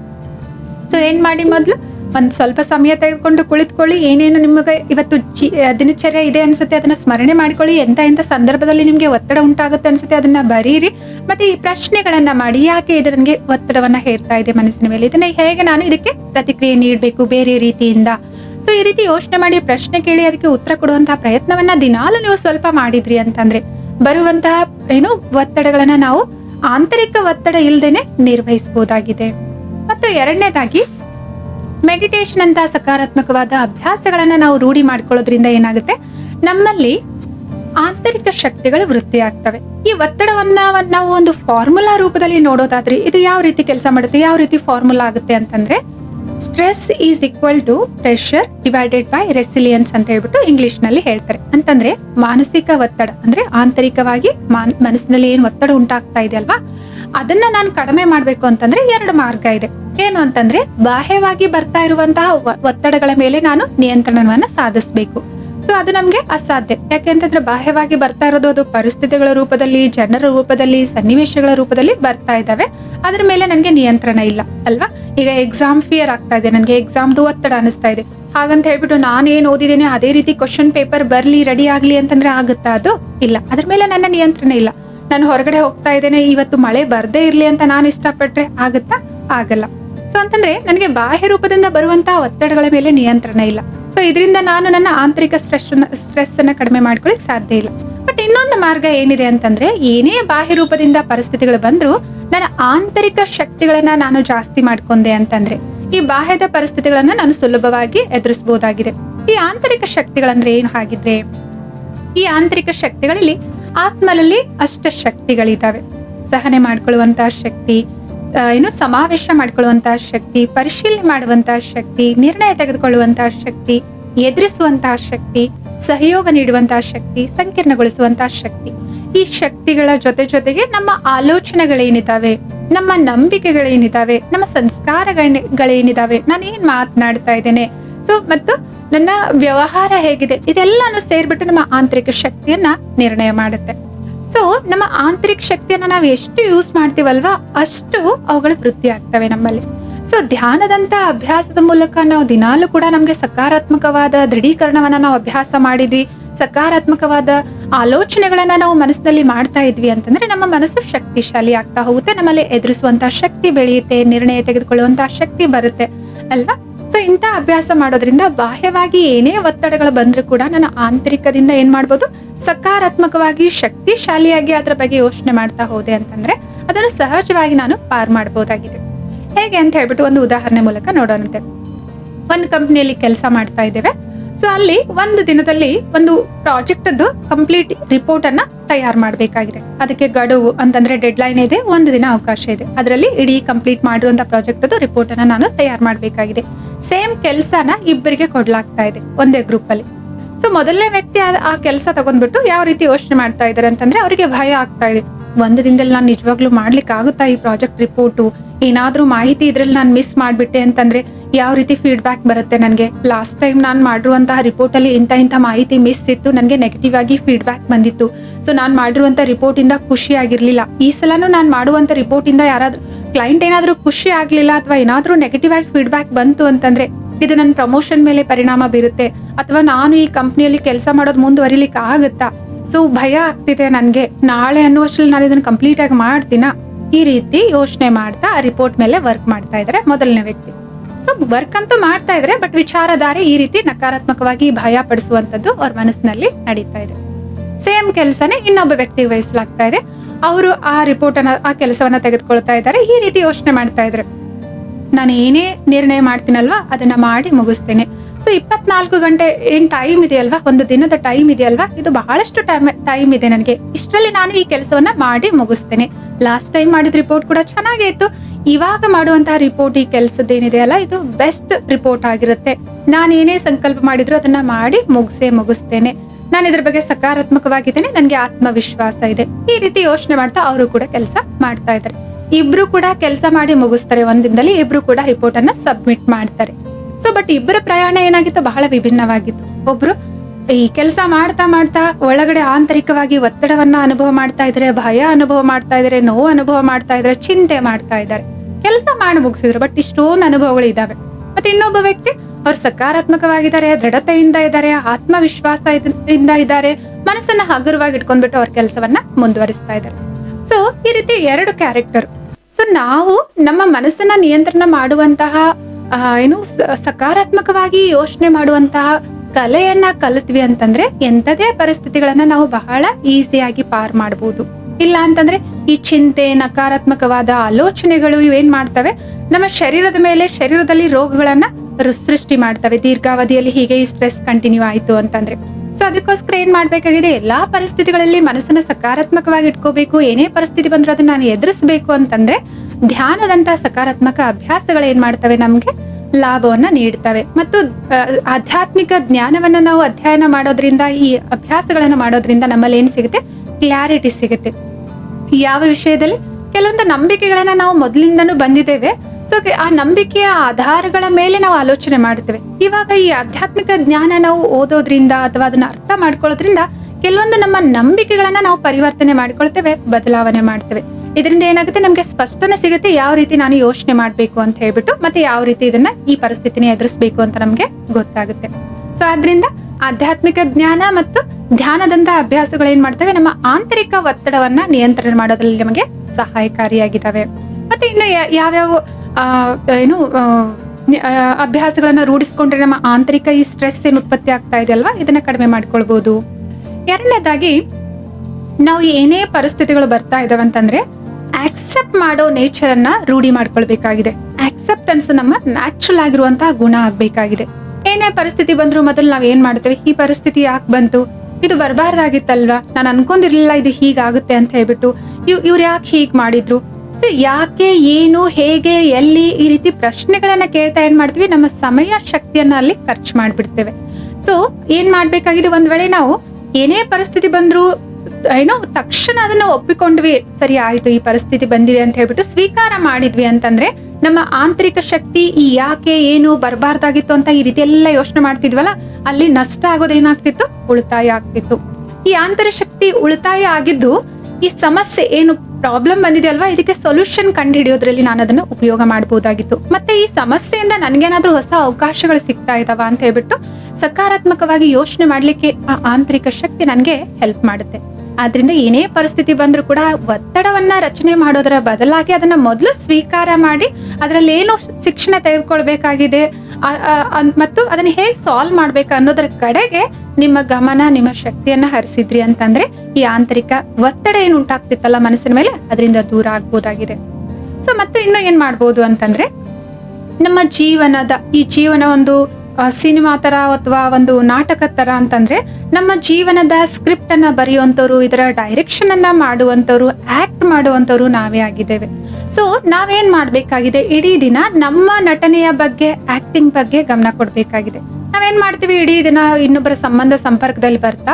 ಸೊ ಏನ್ ಮಾಡಿ ಮೊದಲು? ಒಂದ್ ಸ್ವಲ್ಪ ಸಮಯ ತೆಗೆದುಕೊಂಡು ಕುಳಿತುಕೊಳ್ಳಿ. ಏನೇನು ನಿಮಗೆ ಇವತ್ತು ಜಿ- ದಿನಚರ್ಯ ಇದೆ ಅನ್ಸುತ್ತೆ ಅದನ್ನ ಸ್ಮರಣೆ ಮಾಡಿಕೊಳ್ಳಿ. ಎಂತ ಎಂತ ಸಂದರ್ಭದಲ್ಲಿ ನಿಮ್ಗೆ ಒತ್ತಡ ಉಂಟಾಗುತ್ತೆ ಅನ್ಸುತ್ತೆ ಅದನ್ನ ಬರೀರಿ. ಮತ್ತೆ ಈ ಪ್ರಶ್ನೆಗಳನ್ನ ಮಾಡಿ. ಯಾಕೆ ಇದು ನನಗೆ ಒತ್ತಡವನ್ನ ಹೇರ್ತಾ ಇದೆ ಮನಸ್ಸಿನ ಮೇಲೆ? ಇದನ್ನ ಹೇಗೆ ನಾನು ಇದಕ್ಕೆ ಪ್ರತಿಕ್ರಿಯೆ ನೀಡಬೇಕು ಬೇರೆ ರೀತಿಯಿಂದ? ಸೊ ಈ ರೀತಿ ಯೋಚನೆ ಮಾಡಿ ಪ್ರಶ್ನೆ ಕೇಳಿ ಅದಕ್ಕೆ ಉತ್ತರ ಕೊಡುವಂತಹ ಪ್ರಯತ್ನವನ್ನ ದಿನಾಲು ನೀವು ಸ್ವಲ್ಪ ಮಾಡಿದ್ರಿ ಅಂತಂದ್ರೆ ಬರುವಂತಹ ಏನು ಒತ್ತಡಗಳನ್ನ ನಾವು ಆಂತರಿಕ ಒತ್ತಡ ಇಲ್ದೇನೆ ನಿರ್ವಹಿಸಬಹುದಾಗಿದೆ. ಮತ್ತು ಎರಡನೇದಾಗಿ ಮೆಡಿಟೇಷನ್ ಅಂತ ಸಕಾರಾತ್ಮಕವಾದ ಅಭ್ಯಾಸಗಳನ್ನ ನಾವು ರೂಢಿ ಮಾಡ್ಕೊಳ್ಳೋದ್ರಿಂದ ಏನಾಗುತ್ತೆ? ನಮ್ಮಲ್ಲಿ ಆಂತರಿಕ ಶಕ್ತಿಗಳು ವೃತ್ತಿ ಆಗ್ತವೆ. ಈ ಒತ್ತಡವನ್ನ ನಾವು ಒಂದು ಫಾರ್ಮುಲಾ ರೂಪದಲ್ಲಿ ನೋಡೋದಾದ್ರೆ ಇದು ಯಾವ ರೀತಿ ಕೆಲಸ ಮಾಡುತ್ತೆ, ಯಾವ ರೀತಿ ಫಾರ್ಮುಲಾ ಆಗುತ್ತೆ ಅಂತಂದ್ರೆ stress is equal to pressure divided by resilience ಅಂತ ಹೇಳ್ಬಿಟ್ಟು ಇಂಗ್ಲಿಷ್ನಲ್ಲಿ ಹೇಳ್ತಾರೆ. ಅಂತಂದ್ರೆ ಮಾನಸಿಕ ಒತ್ತಡ, ಅಂದ್ರೆ ಆಂತರಿಕವಾಗಿ ಮಾನ್- ಮನಸ್ಸಿನಲ್ಲಿ ಏನ್ ಒತ್ತಡ ಉಂಟಾಗ್ತಾ ಇದೆ ಅಲ್ವಾ? ಅದನ್ನ ನಾನು ಕಡಿಮೆ ಮಾಡ್ಬೇಕು ಅಂತಂದ್ರೆ ಎರಡು ಮಾರ್ಗ ಇದೆ. ಏನು ಅಂತಂದ್ರೆ ಬಾಹ್ಯವಾಗಿ ಬರ್ತಾ ಇರುವಂತಹ ಒತ್ತಡಗಳ ಮೇಲೆ ನಾನು ನಿಯಂತ್ರಣವನ್ನ ಸಾಧಿಸಬೇಕು. ಸೊ ಅದು ನಮ್ಗೆ ಅಸಾಧ್ಯ. ಯಾಕೆಂತಂದ್ರೆ ಬಾಹ್ಯವಾಗಿ ಬರ್ತಾ ಇರೋದು ಅದು ಪರಿಸ್ಥಿತಿಗಳ ರೂಪದಲ್ಲಿ, ಜನರ ರೂಪದಲ್ಲಿ, ಸನ್ನಿವೇಶಗಳ ರೂಪದಲ್ಲಿ ಬರ್ತಾ ಇದಾವೆ ಅದ್ರ ಮೇಲೆ ನನಗೆ ನಿಯಂತ್ರಣ ಇಲ್ಲ, ಅಲ್ವಾ? ಈಗ ಎಕ್ಸಾಮ್ ಫಿಯರ್ ಆಗ್ತಾ ಇದೆ, ನನಗೆ ಎಕ್ಸಾಮ್ದು ಒತ್ತಡ ಅನಿಸ್ತಾ ಇದೆ. ಹಾಗಂತ ಹೇಳ್ಬಿಟ್ಟು ನಾನು ಏನ್ ಓದಿದ್ದೇನೆ, ಅದೇ ರೀತಿ ಕ್ವಶನ್ ಪೇಪರ್ ಬರ್ಲಿ ರೆಡಿ ಆಗ್ಲಿ ಅಂತಂದ್ರೆ ಆಗುತ್ತಾ ಅದು? ಇಲ್ಲ. ಅದ್ರ ಮೇಲೆ ನನ್ನ ನಿಯಂತ್ರಣ ಇಲ್ಲ. ನಾನು ಹೊರಗಡೆ ಹೋಗ್ತಾ ಇದ್ದೇನೆ, ಇವತ್ತು ಮಳೆ ಬರ್ದೇ ಇರ್ಲಿ ಅಂತ ನಾನು ಇಷ್ಟಪಟ್ರೆ ಆಗುತ್ತಾ? ಆಗಲ್ಲ. ಸೊ ಅಂತಂದ್ರೆ ನನಗೆ ಬಾಹ್ಯ ರೂಪದಿಂದ ಬರುವಂತಹ ಒತ್ತಡಗಳ ಮೇಲೆ ನಿಯಂತ್ರಣ ಇಲ್ಲ. ಸೊ ಇದರಿಂದ ನಾನು ನನ್ನ ಆಂತರಿಕ ಸ್ಟ್ರೆಸ್ ಸ್ಟ್ರೆಸ್ ಅನ್ನ ಕಡಿಮೆ ಮಾಡ್ಕೊಳಕ್ ಸಾಧ್ಯ ಇಲ್ಲ. ಬಟ್ ಇನ್ನೊಂದು ಮಾರ್ಗ ಏನಿದೆ ಅಂತಂದ್ರೆ ಏನೇ ಬಾಹ್ಯ ರೂಪದಿಂದ ಪರಿಸ್ಥಿತಿಗಳು ಬಂದ್ರು ನನ್ನ ಆಂತರಿಕ ಶಕ್ತಿಗಳನ್ನ ನಾನು ಜಾಸ್ತಿ ಮಾಡ್ಕೊಂಡೆ ಅಂತಂದ್ರೆ ಈ ಬಾಹ್ಯದ ಪರಿಸ್ಥಿತಿಗಳನ್ನ ನಾನು ಸುಲಭವಾಗಿ ಎದುರಿಸಬಹುದಾಗಿದೆ ಈ ಆಂತರಿಕ ಶಕ್ತಿಗಳಂದ್ರೆ ಏನು ಹಾಗಿದ್ರೆ? ಈ ಆಂತರಿಕ ಶಕ್ತಿಗಳಲ್ಲಿ ಆತ್ಮನಲ್ಲಿ ಅಷ್ಟ ಶಕ್ತಿಗಳಿದ್ದಾವೆ ಸಹನೆ ಮಾಡ್ಕೊಳ್ಳುವಂತಹ ಶಕ್ತಿ ಏನು ಸಮಾವೇಶ ಮಾಡ್ಕೊಳ್ಳುವಂತಹ ಶಕ್ತಿ, ಪರಿಶೀಲನೆ ಮಾಡುವಂತಹ ಶಕ್ತಿ, ನಿರ್ಣಯ ತೆಗೆದುಕೊಳ್ಳುವಂತಹ ಶಕ್ತಿ ಎದುರಿಸುವಂತಹ ಶಕ್ತಿ, ಸಹಯೋಗ ನೀಡುವಂತಹ ಶಕ್ತಿ ಸಂಕೀರ್ಣಗೊಳಿಸುವಂತಹ ಶಕ್ತಿ. ಈ ಶಕ್ತಿಗಳ ಜೊತೆ ಜೊತೆಗೆ ನಮ್ಮ ಆಲೋಚನೆಗಳೇನಿದಾವೆ, ನಮ್ಮ ನಂಬಿಕೆಗಳೇನಿದಾವೆ, ನಮ್ಮ ಸಂಸ್ಕಾರಗಳೇನಿದಾವೆ ನಾನು ಏನ್ ಮಾತನಾಡ್ತಾ ಇದ್ದೇನೆ. ಸೊ ಮತ್ತು ನನ್ನ ವ್ಯವಹಾರ ಹೇಗಿದೆ, ಇದೆಲ್ಲಾನು ಸೇರ್ಬಿಟ್ಟು ನಮ್ಮ ಆಂತರಿಕ ಶಕ್ತಿಯನ್ನ ನಿರ್ಣಯ ಮಾಡುತ್ತೆ. ಸೊ ನಮ್ಮ ಆಂತರಿಕ ಶಕ್ತಿಯನ್ನ ನಾವು ಎಷ್ಟು ಯೂಸ್ ಮಾಡ್ತೀವಲ್ವಾ, ಅಷ್ಟು ಅವುಗಳು ವೃದ್ಧಿ ಆಗ್ತವೆ ನಮ್ಮಲ್ಲಿ. ಸೊ ಧ್ಯಾನದಂತ ಅಭ್ಯಾಸದ ಮೂಲಕ ನಾವು ದಿನಾಲೂ ಕೂಡ ನಮ್ಗೆ ಸಕಾರಾತ್ಮಕವಾದ ದೃಢೀಕರಣವನ್ನ ನಾವು ಅಭ್ಯಾಸ ಮಾಡಿದ್ವಿ, ಸಕಾರಾತ್ಮಕವಾದ ಆಲೋಚನೆಗಳನ್ನ ನಾವು ಮನಸ್ಸಿನಲ್ಲಿ ಮಾಡ್ತಾ ಇದ್ವಿ ಅಂತಂದ್ರೆ ನಮ್ಮ ಮನಸ್ಸು ಶಕ್ತಿಶಾಲಿ ಆಗ್ತಾ ಹೋಗುತ್ತೆ, ನಮ್ಮಲ್ಲಿ ಎದುರಿಸುವಂತಹ ಶಕ್ತಿ ಬೆಳೆಯುತ್ತೆ, ನಿರ್ಣಯ ತೆಗೆದುಕೊಳ್ಳುವಂತಹ ಶಕ್ತಿ ಬರುತ್ತೆ, ಅಲ್ವಾ? ಸೊ ಇಂಥ ಅಭ್ಯಾಸ ಮಾಡೋದ್ರಿಂದ ಬಾಹ್ಯವಾಗಿ ಏನೇ ಒತ್ತಡಗಳು ಬಂದರೂ ಕೂಡ ನನ್ನ ಆಂತರಿಕದಿಂದ ಏನು ಮಾಡ್ಬೋದು? ಸಕಾರಾತ್ಮಕವಾಗಿ, ಶಕ್ತಿಶಾಲಿಯಾಗಿ ಅದರ ಬಗ್ಗೆ ಯೋಚನೆ ಮಾಡ್ತಾ ಹೋದೆ ಅಂತಂದ್ರೆ ಅದನ್ನು ಸಹಜವಾಗಿ ನಾನು ಪಾರ್ ಮಾಡಬಹುದಾಗಿದೆ ಹೇಗೆ ಅಂತ ಹೇಳ್ಬಿಟ್ಟು ಒಂದು ಉದಾಹರಣೆ ಮೂಲಕ ನೋಡೋಣಂತೆ. ಒಂದು ಕಂಪ್ನಿಯಲ್ಲಿ ಕೆಲಸ ಮಾಡ್ತಾ ಇದ್ದೇವೆ. ಸೊ ಅಲ್ಲಿ ಒಂದು ದಿನದಲ್ಲಿ ಒಂದು ಪ್ರಾಜೆಕ್ಟ್ ಕಂಪ್ಲೀಟ್ ರಿಪೋರ್ಟ್ ಅನ್ನ ತಯಾರು ಮಾಡಬೇಕಾಗಿದೆ. ಅದಕ್ಕೆ ಗಡುವು ಅಂತಂದ್ರೆ ಡೆಡ್ ಲೈನ್ ಇದೆ, ಒಂದು ದಿನ ಅವಕಾಶ ಇದೆ. ಅದರಲ್ಲಿ ಇಡೀ ಕಂಪ್ಲೀಟ್ ಮಾಡಿರುವಂತ ಪ್ರಾಜೆಕ್ಟ್ ರಿಪೋರ್ಟ್ ಅನ್ನ ನಾನು ತಯಾರು ಮಾಡಬೇಕಾಗಿದೆ. ಸೇಮ್ ಕೆಲಸನ ಇಬ್ಬರಿಗೆ ಕೊಡ್ಲಾಗ್ತಾ ಇದೆ, ಒಂದೇ ಗ್ರೂಪ್ ಅಲ್ಲಿ. ಸೊ ಮೊದಲನೇ ವ್ಯಕ್ತಿ ಆ- ಆ ಕೆಲಸ ತಗೊಂಡ್ಬಿಟ್ಟು ಯಾವ ರೀತಿ ಯೋಚನೆ ಮಾಡ್ತಾ ಇದ್ದಾರೆ ಅಂತಂದ್ರೆ ಅವರಿಗೆ ಭಯ ಆಗ್ತಾ ಇದೆ. ಒಂದು ದಿನದಲ್ಲಿ ನಾನು ನಿಜವಾಗ್ಲೂ ಮಾಡ್ಲಿಕ್ಕೆ ಆಗುತ್ತಾ ಈ ಪ್ರಾಜೆಕ್ಟ್ ರಿಪೋರ್ಟು ಏನಾದ್ರೂ ಮಾಹಿತಿ ಇದ್ರಲ್ಲಿ ನಾನು ಮಿಸ್ ಮಾಡ್ಬಿಟ್ಟೆ ಅಂತಂದ್ರೆ ಯಾವ ರೀತಿ ಫೀಡ್ಬ್ಯಾಕ್ ಬರುತ್ತೆ ನನಗೆ? ಲಾಸ್ಟ್ ಟೈಮ್ ನಾನು ಮಾಡಿರುವಂತಹ ರಿಪೋರ್ಟ್ ಅಲ್ಲಿ ಇಂಥ ಇಂಥ ಮಾಹಿತಿ ಮಿಸ್ ಇತ್ತು, ನನಗೆ ನೆಗೆಟಿವ್ ಆಗಿ ಫೀಡ್ಬ್ಯಾಕ್ ಬಂದಿತ್ತು. ಸೊ ನಾನು ಮಾಡಿರುವಂಥ ರಿಪೋರ್ಟ್ ಇಂದ ಖುಷಿ ಆಗಿರಲಿಲ್ಲ. ಈ ಸಲನೂ ನಾನು ಮಾಡುವಂತ ರಿಪೋರ್ಟ್ ಇಂದ ಯಾರಾದ್ರೂ ಕ್ಲೈಂಟ್ ಏನಾದ್ರೂ ಖುಷಿ ಆಗ್ಲಿಲ್ಲ ಅಥವಾ ಏನಾದ್ರೂ ನೆಗೆಟಿವ್ ಆಗಿ ಫೀಡ್ಬ್ಯಾಕ್ ಬಂತು ಅಂತಂದ್ರೆ ಇದು ನನ್ನ ಪ್ರಮೋಷನ್ ಮೇಲೆ ಪರಿಣಾಮ ಬೀರುತ್ತೆ. ಅಥವಾ ನಾನು ಈ ಕಂಪ್ನಿಯಲ್ಲಿ ಕೆಲಸ ಮಾಡೋದು ಮುಂದುವರಿಲಿಕ್ಕೆ ಆಗುತ್ತಾ? ಸೊ ಭಯ ಆಗ್ತಿದೆ ನನಗೆ. ನಾಳೆ ಅನ್ನುವಷ್ಟರಲ್ಲಿ ನಾನು ಇದನ್ನ ಕಂಪ್ಲೀಟ್ ಆಗಿ ಮಾಡ್ತೀನಾ? ಈ ರೀತಿ ಯೋಚನೆ ಮಾಡ್ತಾ ರಿಪೋರ್ಟ್ ಮೇಲೆ ವರ್ಕ್ ಮಾಡ್ತಾ ಇದ್ದಾರೆ ಮೊದಲನೇ ವ್ಯಕ್ತಿ. ಸೊ ವರ್ಕ್ ಅಂತೂ ಮಾಡ್ತಾ ಇದ್ರೆ ಬಟ್ ವಿಚಾರಧಾರೆ ಈ ರೀತಿ ನಕಾರಾತ್ಮಕವಾಗಿ ಭಯ ಪಡಿಸುವಂತದ್ದು ಅವ್ರ ಮನಸ್ಸಿನಲ್ಲಿ ನಡೀತಾ ಇದೆ. ಸೇಮ್ ಕೆಲಸನೇ ಇನ್ನೊಬ್ಬ ವ್ಯಕ್ತಿಗೆ ವಹಿಸಲಾಗ್ತಾ ಇದೆ. ಅವರು ಆ ರಿಪೋರ್ಟ್ ಅನ್ನ, ಆ ಕೆಲಸವನ್ನ ತೆಗೆದುಕೊಳ್ತಾ ಇದ್ದಾರೆ. ಈ ರೀತಿ ಯೋಚನೆ ಮಾಡ್ತಾ ಇದ್ರೆ. ನಾನು ಏನೇ ನಿರ್ಣಯ ಮಾಡ್ತೀನಲ್ವಾ? ಅದನ್ನ ಮಾಡಿ ಮುಗಿಸ್ತೇನೆ. ಸೊ ಇಪ್ಪತ್ನಾಲ್ಕು ಗಂಟೆ ಏನ್ ಟೈಮ್ ಇದೆಯಲ್ವಾ ಒಂದು ದಿನದ ಟೈಮ್ ಇದೆಯಲ್ವಾ ಇದು ಬಹಳಷ್ಟು ಟೈಮ್ ಟೈಮ್ ಇದೆ ನನಗೆ. ಇಷ್ಟರಲ್ಲಿ ನಾನು ಈ ಕೆಲಸವನ್ನ ಮಾಡಿ ಮುಗಿಸ್ತೇನೆ. ಲಾಸ್ಟ್ ಟೈಮ್ ಮಾಡಿದ ರಿಪೋರ್ಟ್ ಕೂಡ ಚೆನ್ನಾಗೇ ಇತ್ತು. ಇವಾಗ ಮಾಡುವಂತಹ ರಿಪೋರ್ಟ್ ಈ ಕೆಲಸದ ಏನಿದೆಯಲ್ಲ ಇದು ಬೆಸ್ಟ್ ರಿಪೋರ್ಟ್ ಆಗಿರುತ್ತೆ. ನಾನು ಏನೇ ಸಂಕಲ್ಪ ಮಾಡಿದ್ರು ಅದನ್ನ ಮಾಡಿ ಮುಗಿಸೇ ಮುಗಿಸ್ತೇನೆ. ನಾನು ಇದ್ರ ಬಗ್ಗೆ ಸಕಾರಾತ್ಮಕವಾಗಿದ್ದೇನೆ, ನನಗೆ ಆತ್ಮವಿಶ್ವಾಸ ಇದೆ. ಈ ರೀತಿ ಯೋಚನೆ ಮಾಡ್ತಾ ಅವರು ಕೂಡ ಕೆಲಸ ಮಾಡ್ತಾ ಇದ್ದಾರೆ. ಇಬ್ರು ಕೂಡ ಕೆಲಸ ಮಾಡಿ ಮುಗಿಸ್ತಾರೆ ಒಂದಿನದಲ್ಲಿ, ಇಬ್ರು ಕೂಡ ರಿಪೋರ್ಟ್ ಅನ್ನ ಸಬ್ಮಿಟ್ ಮಾಡ್ತಾರೆ. ಸೊ ಬಟ್ ಇಬ್ಬರ ಪ್ರಯಾಣ ಏನಾಗಿತ್ತು? ಬಹಳ ವಿಭಿನ್ನವಾಗಿತ್ತು. ಒಬ್ರು ಈ ಕೆಲಸ ಮಾಡ್ತಾ ಮಾಡ್ತಾ ಒಳಗಡೆ ಆಂತರಿಕವಾಗಿ ಒತ್ತಡವನ್ನ ಅನುಭವ ಮಾಡ್ತಾ ಇದ್ರೆ, ಭಯ ಅನುಭವ ಮಾಡ್ತಾ ಇದ್ರೆ, ನೋವು ಅನುಭವ ಮಾಡ್ತಾ ಇದ್ರೆ, ಚಿಂತೆ ಮಾಡ್ತಾ ಇದ್ದಾರೆ. ಕೆಲಸ ಮಾಡಿ ಮುಗಿಸಿದ್ರು ಬಟ್ ಇಷ್ಟೊಂದು ಅನುಭವಗಳು ಇದಾವೆ. ಮತ್ತೆ ಇನ್ನೊಬ್ಬ ವ್ಯಕ್ತಿ ಅವ್ರು ಸಕಾರಾತ್ಮಕವಾಗಿದ್ದಾರೆ, ದೃಢತೆಯಿಂದ ಇದ್ದಾರೆ, ಆತ್ಮವಿಶ್ವಾಸ ಇದ್- ಇಂದ ಇದ್ದಾರೆ, ಮನಸ್ಸನ್ನ ಹಗುರವಾಗಿ ಇಟ್ಕೊಂಡ್ಬಿಟ್ಟು ಅವ್ರ ಕೆಲಸವನ್ನ ಮುಂದುವರಿಸ್ತಾ ಇದ್ದಾರೆ. ಸೊ ಈ ರೀತಿ ಎರಡು ಕ್ಯಾರೆಕ್ಟರ್ ಸೊ ನಾವು ನಮ್ಮ ಮನಸ್ಸನ್ನ ನಿಯಂತ್ರಣ ಮಾಡುವಂತಹ ಏನು ಸಕಾರಾತ್ಮಕವಾಗಿ ಯೋಚನೆ ಮಾಡುವಂತಹ ಕಲೆಯನ್ನ ಕಲಿತ್ವಿ ಅಂತಂದ್ರೆ ಎಂತದೇ ಪರಿಸ್ಥಿತಿಗಳನ್ನ ನಾವು ಬಹಳ ಈಸಿಯಾಗಿ ಪಾರ್ ಮಾಡಬಹುದು ಇಲ್ಲ ಅಂತಂದ್ರೆ ಈ ಚಿಂತೆ, ನಕಾರಾತ್ಮಕವಾದ ಆಲೋಚನೆಗಳು ಇವೇನ್ ಮಾಡ್ತವೆ? ನಮ್ಮ ಶರೀರದ ಮೇಲೆ, ಶರೀರದಲ್ಲಿ ರೋಗಗಳನ್ನ ಸೃಷ್ಟಿ ಮಾಡ್ತವೆ. ದೀರ್ಘಾವಧಿಯಲ್ಲಿ ಹೀಗೆ ಈ ಸ್ಟ್ರೆಸ್ ಕಂಟಿನ್ಯೂ ಆಯಿತು ಅಂತಂದ್ರೆ. ಸೊ ಅದಕ್ಕೋಸ್ಕರ ಏನ್ ಮಾಡ್ಬೇಕಾಗಿದೆ? ಎಲ್ಲಾ ಪರಿಸ್ಥಿತಿಗಳಲ್ಲಿ ಮನಸ್ಸನ್ನ ಸಕಾರಾತ್ಮಕವಾಗಿ ಇಟ್ಕೋಬೇಕು. ಏನೇ ಪರಿಸ್ಥಿತಿ ಬಂದ್ರೆ ಅದನ್ನ ನಾನು ಎದುರಿಸಬೇಕು ಅಂತಂದ್ರೆ, ಧ್ಯಾನದಂತ ಸಕಾರಾತ್ಮಕ ಅಭ್ಯಾಸಗಳು ಏನ್ ಮಾಡ್ತವೆ? ನಮ್ಗೆ ಲಾಭವನ್ನ ನೀಡ್ತವೆ. ಮತ್ತು ಆಧ್ಯಾತ್ಮಿಕ ಜ್ಞಾನವನ್ನ ನಾವು ಅಧ್ಯಯನ ಮಾಡೋದ್ರಿಂದ, ಈ ಅಭ್ಯಾಸಗಳನ್ನ ಮಾಡೋದ್ರಿಂದ ನಮ್ಮಲ್ಲಿ ಏನ್ ಸಿಗುತ್ತೆ? ಕ್ಲಾರಿಟಿ ಸಿಗುತ್ತೆ. ಯಾವ ವಿಷಯದಲ್ಲಿ? ಕೆಲವೊಂದು ನಂಬಿಕೆಗಳನ್ನ ನಾವು ಮೊದಲಿಂದನೂ ಬಂದಿದ್ದೇವೆ. ಸೊ ಆ ನಂಬಿಕೆಯ ಆಧಾರಗಳ ಮೇಲೆ ನಾವು ಆಲೋಚನೆ ಮಾಡ್ತೇವೆ ಇವಾಗ ಈ ಆಧ್ಯಾತ್ಮಿಕ ಜ್ಞಾನ ನಾವು ಓದೋದ್ರಿಂದ ಅಥವಾ ಅದನ್ನ ಅರ್ಥ ಮಾಡ್ಕೊಳ್ಳೋದ್ರಿಂದ ಕೆಲವೊಂದು ನಮ್ಮ ನಂಬಿಕೆಗಳನ್ನ ನಾವು ಪರಿವರ್ತನೆ ಮಾಡ್ಕೊಳ್ತೇವೆ, ಬದಲಾವಣೆ ಮಾಡ್ತೇವೆ. ಇದರಿಂದ ಏನಾಗುತ್ತೆ? ನಮ್ಗೆ ಸ್ಪಷ್ಟನೆ ಸಿಗುತ್ತೆ ಯಾವ ರೀತಿ ನಾನು ಯೋಚನೆ ಮಾಡ್ಬೇಕು ಅಂತ ಹೇಳ್ಬಿಟ್ಟು, ಮತ್ತೆ ಯಾವ ರೀತಿ ಇದನ್ನ ಈ ಪರಿಸ್ಥಿತಿನ ಎದುರಿಸ್ಬೇಕು ಅಂತ ನಮ್ಗೆ ಗೊತ್ತಾಗುತ್ತೆ. ಸೊ ಆದ್ರಿಂದ ಆಧ್ಯಾತ್ಮಿಕ ಜ್ಞಾನ ಮತ್ತು ಧ್ಯಾನದಂತ ಅಭ್ಯಾಸಗಳು ಏನ್ ಮಾಡ್ತವೆ? ನಮ್ಮ ಆಂತರಿಕ ಒತ್ತಡವನ್ನ ನಿಯಂತ್ರಣ ಮಾಡೋದ್ರಲ್ಲಿ ನಮಗೆ ಸಹಾಯಕಾರಿಯಾಗಿದ್ದಾವೆ ಮತ್ತೆ ಇನ್ನು ಯಾವ್ಯಾವ ಏನು ಅಭ್ಯಾಸಗಳನ್ನ ರೂಢಿಸ್ಕೊಂಡ್ರೆ ನಮ್ಮ ಆಂತರಿಕ ಈ ಸ್ಟ್ರೆಸ್ ಏನು ಉತ್ಪತ್ತಿ ಆಗ್ತಾ ಇದೆ ಅಲ್ವಾ ಇದನ್ನ ಕಡಿಮೆ ಮಾಡ್ಕೊಳ್ಬಹುದು ಎರಡನೇದಾಗಿ, ನಾವು ಏನೇ ಪರಿಸ್ಥಿತಿಗಳು ಬರ್ತಾ ಇದಾವೆ ಅಂತಂದ್ರೆ ಆಕ್ಸೆಪ್ಟ್ ಮಾಡೋ ನೇಚರ್ ಅನ್ನ ರೂಢಿ ಮಾಡ್ಕೊಳ್ಬೇಕಾಗಿದೆ. ಆಕ್ಸೆಪ್ಟೆನ್ಸ್ ನಮ್ಮ ನ್ಯಾಚುರಲ್ ಆಗಿರುವಂತಹ ಗುಣ ಆಗ್ಬೇಕಾಗಿದೆ. ಏನೇ ಪರಿಸ್ಥಿತಿ ಬಂದ್ರು ಮೊದಲು ನಾವ್ ಏನ್ ಮಾಡ್ತೇವೆ? ಈ ಪರಿಸ್ಥಿತಿ ಯಾಕೆ ಬಂತು? ಇದು ಬರಬಾರ್ದಾಗಿತ್ತಲ್ವಾ? ನಾನು ಅನ್ಕೊಂಡಿರ್ಲಿಲ್ಲ ಇದು ಹೀಗಾಗುತ್ತೆ ಅಂತ ಹೇಳ್ಬಿಟ್ಟು ಇವ್ ಇವ್ರು ಯಾಕೆ ಹೀಗ್ ಮಾಡಿದ್ರು? ಯಾಕೆ, ಏನು, ಹೇಗೆ, ಎಲ್ಲಿ ಈ ರೀತಿ ಪ್ರಶ್ನೆಗಳನ್ನ ಕೇಳ್ತಾ ಏನ್ ಮಾಡ್ತೀವಿ? ನಮ್ಮ ಸಮಯ ಶಕ್ತಿಯನ್ನ ಅಲ್ಲಿ ಖರ್ಚು ಮಾಡ್ಬಿಡ್ತೇವೆ. ಸೊ ಏನ್ ಮಾಡ್ಬೇಕಾಗಿದೆ ಒಂದ್ ವೇಳೆ ನಾವು ಏನೇ ಪರಿಸ್ಥಿತಿ ಬಂದ್ರು ಏನೋ ತಕ್ಷಣ ಅದನ್ನ ಒಪ್ಪಿಕೊಂಡ್ವಿ, ಸರಿ ಆಯ್ತು, ಈ ಪರಿಸ್ಥಿತಿ ಬಂದಿದೆ ಅಂತ ಹೇಳ್ಬಿಟ್ಟು ಸ್ವೀಕಾರ ಮಾಡಿದ್ವಿ ಅಂತಂದ್ರೆ, ನಮ್ಮ ಆಂತರಿಕ ಶಕ್ತಿ ಈ ಯಾಕೆ, ಏನು ಬರಬಾರ್ದಾಗಿತ್ತು ಅಂತ ಈ ರೀತಿ ಎಲ್ಲ ಯೋಚನೆ ಮಾಡ್ತಿದ್ವಲ್ಲ, ಅಲ್ಲಿ ನಷ್ಟ ಆಗೋದೇನಾಗ್ತಿತ್ತು ಉಳಿತಾಯ ಆಗ್ತಿತ್ತು. ಈ ಆಂತರಿಕ ಶಕ್ತಿ ಉಳಿತಾಯ ಆಗಿದ್ದು, ಈ ಸಮಸ್ಯೆ ಏನು ಪ್ರಾಬ್ಲಮ್ ಬಂದಿದೆ ಅಲ್ವಾ, ಇದಕ್ಕೆ ಸೊಲ್ಯೂಷನ್ ಕಂಡು ಹಿಡಿಯೋದ್ರಲ್ಲಿ ನಾನು ಅದನ್ನು ಉಪಯೋಗ ಮಾಡಬಹುದಾಗಿತ್ತು ಮತ್ತೆ ಈ ಸಮಸ್ಯೆಯಿಂದ ನನ್ಗೇನಾದ್ರೂ ಹೊಸ ಅವಕಾಶಗಳು ಸಿಗ್ತಾ ಇದಾವ ಅಂತ ಹೇಳ್ಬಿಟ್ಟು ಸಕಾರಾತ್ಮಕವಾಗಿ ಯೋಚನೆ ಮಾಡಲಿಕ್ಕೆ ಆ ಆಂತರಿಕ ಶಕ್ತಿ ನನಗೆ ಹೆಲ್ಪ್ ಮಾಡುತ್ತೆ. ಆದ್ರಿಂದ ಏನೇ ಪರಿಸ್ಥಿತಿ ಬಂದರೂ ಕೂಡ ಒತ್ತಡವನ್ನ ರಚನೆ ಮಾಡೋದರ ಬದಲಾಗಿ ಅದನ್ನ ಮೊದಲು ಸ್ವೀಕಾರ ಮಾಡಿ ಅದರಲ್ಲಿ ಏನು ಶಿಕ್ಷಣ ತೆಗೆದುಕೊಳ್ಬೇಕಾಗಿದೆ ಮತ್ತು ಅದನ್ನ ಹೇಗೆ ಸಾಲ್ವ್ ಮಾಡ್ಬೇಕು ಅನ್ನೋದ್ರ ಕಡೆಗೆ ನಿಮ್ಮ ಗಮನ, ನಿಮ್ಮ ಶಕ್ತಿಯನ್ನ ಹರಿಸಿದ್ರಿ ಅಂತಂದ್ರೆ ಈ ಆಂತರಿಕ ಒತ್ತಡ ಏನು ಉಂಟಾಗ್ತಿತ್ತಲ್ಲ ಮನಸ್ಸಿನ ಮೇಲೆ, ಅದರಿಂದ ದೂರ ಆಗ್ಬೋದಾಗಿದೆ. ಸೊ ಮತ್ತೆ ಇನ್ನು ಏನ್ ಮಾಡ್ಬೋದು ಅಂತಂದ್ರೆ ನಮ್ಮ ಜೀವನದ, ಈ ಜೀವನ ಒಂದು ಸಿನಿಮಾ ತರ ಅಥವಾ ಒಂದು ನಾಟಕ ತರ ಅಂತಂದ್ರೆ ನಮ್ಮ ಜೀವನದ ಸ್ಕ್ರಿಪ್ಟ್ ಅನ್ನ ಬರೆಯುವಂತವ್ರು ಇದರ ಡೈರೆಕ್ಷನ್ ಅನ್ನ ಮಾಡುವಂತವ್ರು ಆಕ್ಟ್ ಮಾಡುವಂತವ್ರು ನಾವೇ ಆಗಿದ್ದೇವೆ. ಸೊ ನಾವೇನ್ ಮಾಡ್ಬೇಕಾಗಿದೆ? ಇಡೀ ದಿನ ನಮ್ಮ ನಟನೆಯ ಬಗ್ಗೆ ಆಕ್ಟಿಂಗ್ ಬಗ್ಗೆ ಗಮನ ಕೊಡ್ಬೇಕಾಗಿದೆ. ನಾವೇನ್ ಮಾಡ್ತೀವಿ? ಇಡೀ ದಿನ ಇನ್ನೊಬ್ಬರ ಸಂಬಂಧ ಸಂಪರ್ಕದಲ್ಲಿ ಬರ್ತಾ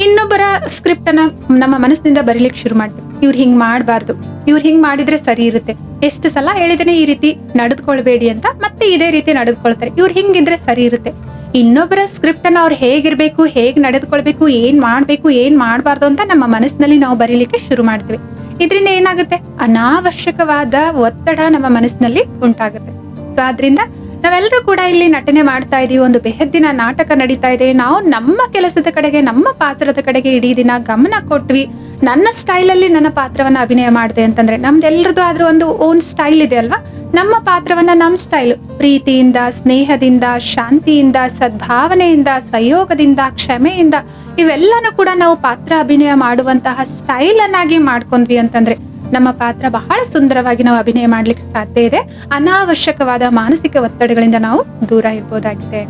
ಇನ್ನೊಬ್ಬರ ಸ್ಕ್ರಿಪ್ಟ್ ಅನ್ನ ನಮ್ಮ ಮನಸ್ಸಿನಿಂದ ಬರೀಲಿಕ್ಕೆ ಶುರು ಮಾಡ್ತೀವಿ ಇವ್ರು ಹಿಂಗ್ ಮಾಡಬಾರ್ದು. ಇವ್ರು ಹಿಂಗ್ ಮಾಡಿದ್ರೆ ಸರಿ ಇರುತ್ತೆ. ಎಷ್ಟು ಸಲ ಹೇಳಿದಾನೆ ಈ ರೀತಿ ನಡೆದುಕೊಳ್ಬೇಡಿ ಅಂತ ಮತ್ತೆ ಇದೇ ರೀತಿ ನಡೆದುಕೊಳ್ತಾರೆ. ಇವ್ರು ಹಿಂಗಿದ್ರೆ ಸರಿ ಇರುತ್ತೆ. ಇನ್ನೊಬ್ಬರ ಸ್ಕ್ರಿಪ್ಟ್ ಅನ್ನ ಅವ್ರು ಹೇಗಿರ್ಬೇಕು, ಹೇಗ್ ನಡೆದುಕೊಳ್ಬೇಕು, ಏನ್ ಮಾಡ್ಬೇಕು, ಏನ್ ಮಾಡಬಾರ್ದು ಅಂತ ನಮ್ಮ ಮನಸ್ಸಿನಲ್ಲಿ ನಾವು ಬರೀಲಿಕ್ಕೆ ಶುರು ಮಾಡ್ತೀವಿ. ಇದರಿಂದ ಏನಾಗುತ್ತೆ? ಅನಾವಶ್ಯಕವಾದ ಒತ್ತಡ ನಮ್ಮ ಮನಸ್ಸಿನಲ್ಲಿ ಉಂಟಾಗುತ್ತೆ. ಸೊ, ಆದ್ರಿಂದ ನಾವೆಲ್ಲರೂ ಕೂಡ ಇಲ್ಲಿ ನಟನೆ ಮಾಡ್ತಾ ಇದೀವಿ. ಒಂದು ಬೆಹದ್ದಿನ ನಾಟಕ ನಡೀತಾ ಇದೆ. ನಾವು ನಮ್ಮ ಕೆಲಸದ ಕಡೆಗೆ, ನಮ್ಮ ಪಾತ್ರದ ಕಡೆಗೆ ಇಡೀ ದಿನ ಗಮನ ಕೊಟ್ವಿ. ನನ್ನ ಸ್ಟೈಲ್ ಅಲ್ಲಿ ನನ್ನ ಪಾತ್ರವನ್ನ ಅಭಿನಯ ಮಾಡಿದೆ ಅಂತಂದ್ರೆ ನಮ್ದೆಲ್ಲರದು ಆದ್ರೂ ಒಂದು ಓನ್ ಸ್ಟೈಲ್ ಇದೆ ಅಲ್ವಾ? ನಮ್ಮ ಪಾತ್ರವನ್ನ ನಮ್ಮ ಸ್ಟೈಲ್ ಪ್ರೀತಿಯಿಂದ, ಸ್ನೇಹದಿಂದ, ಶಾಂತಿಯಿಂದ, ಸದ್ಭಾವನೆಯಿಂದ, ಸಹಯೋಗದಿಂದ, ಕ್ಷಮೆಯಿಂದ, ಇವೆಲ್ಲನೂ ಕೂಡ ನಾವು ಪಾತ್ರ ಅಭಿನಯ ಮಾಡುವಂತಹ ಸ್ಟೈಲ್ ಅನ್ನಾಗಿ ಮಾಡ್ಕೊಂಡ್ವಿ ಅಂತಂದ್ರೆ ನಮ್ಮ ಪಾತ್ರ ಬಹಳ ಸುಂದರವಾಗಿ ನಾವು ಅಭಿನಯ ಮಾಡ್ಲಿಕ್ಕೆ ಸಾಧ್ಯ ಇದೆ. ಅನಾವಶ್ಯಕವಾದ ಮಾನಸಿಕ ಒತ್ತಡಗಳಿಂದ ನಾವು ದೂರ ಇರ್ಬೋದಾಗಿದೆ.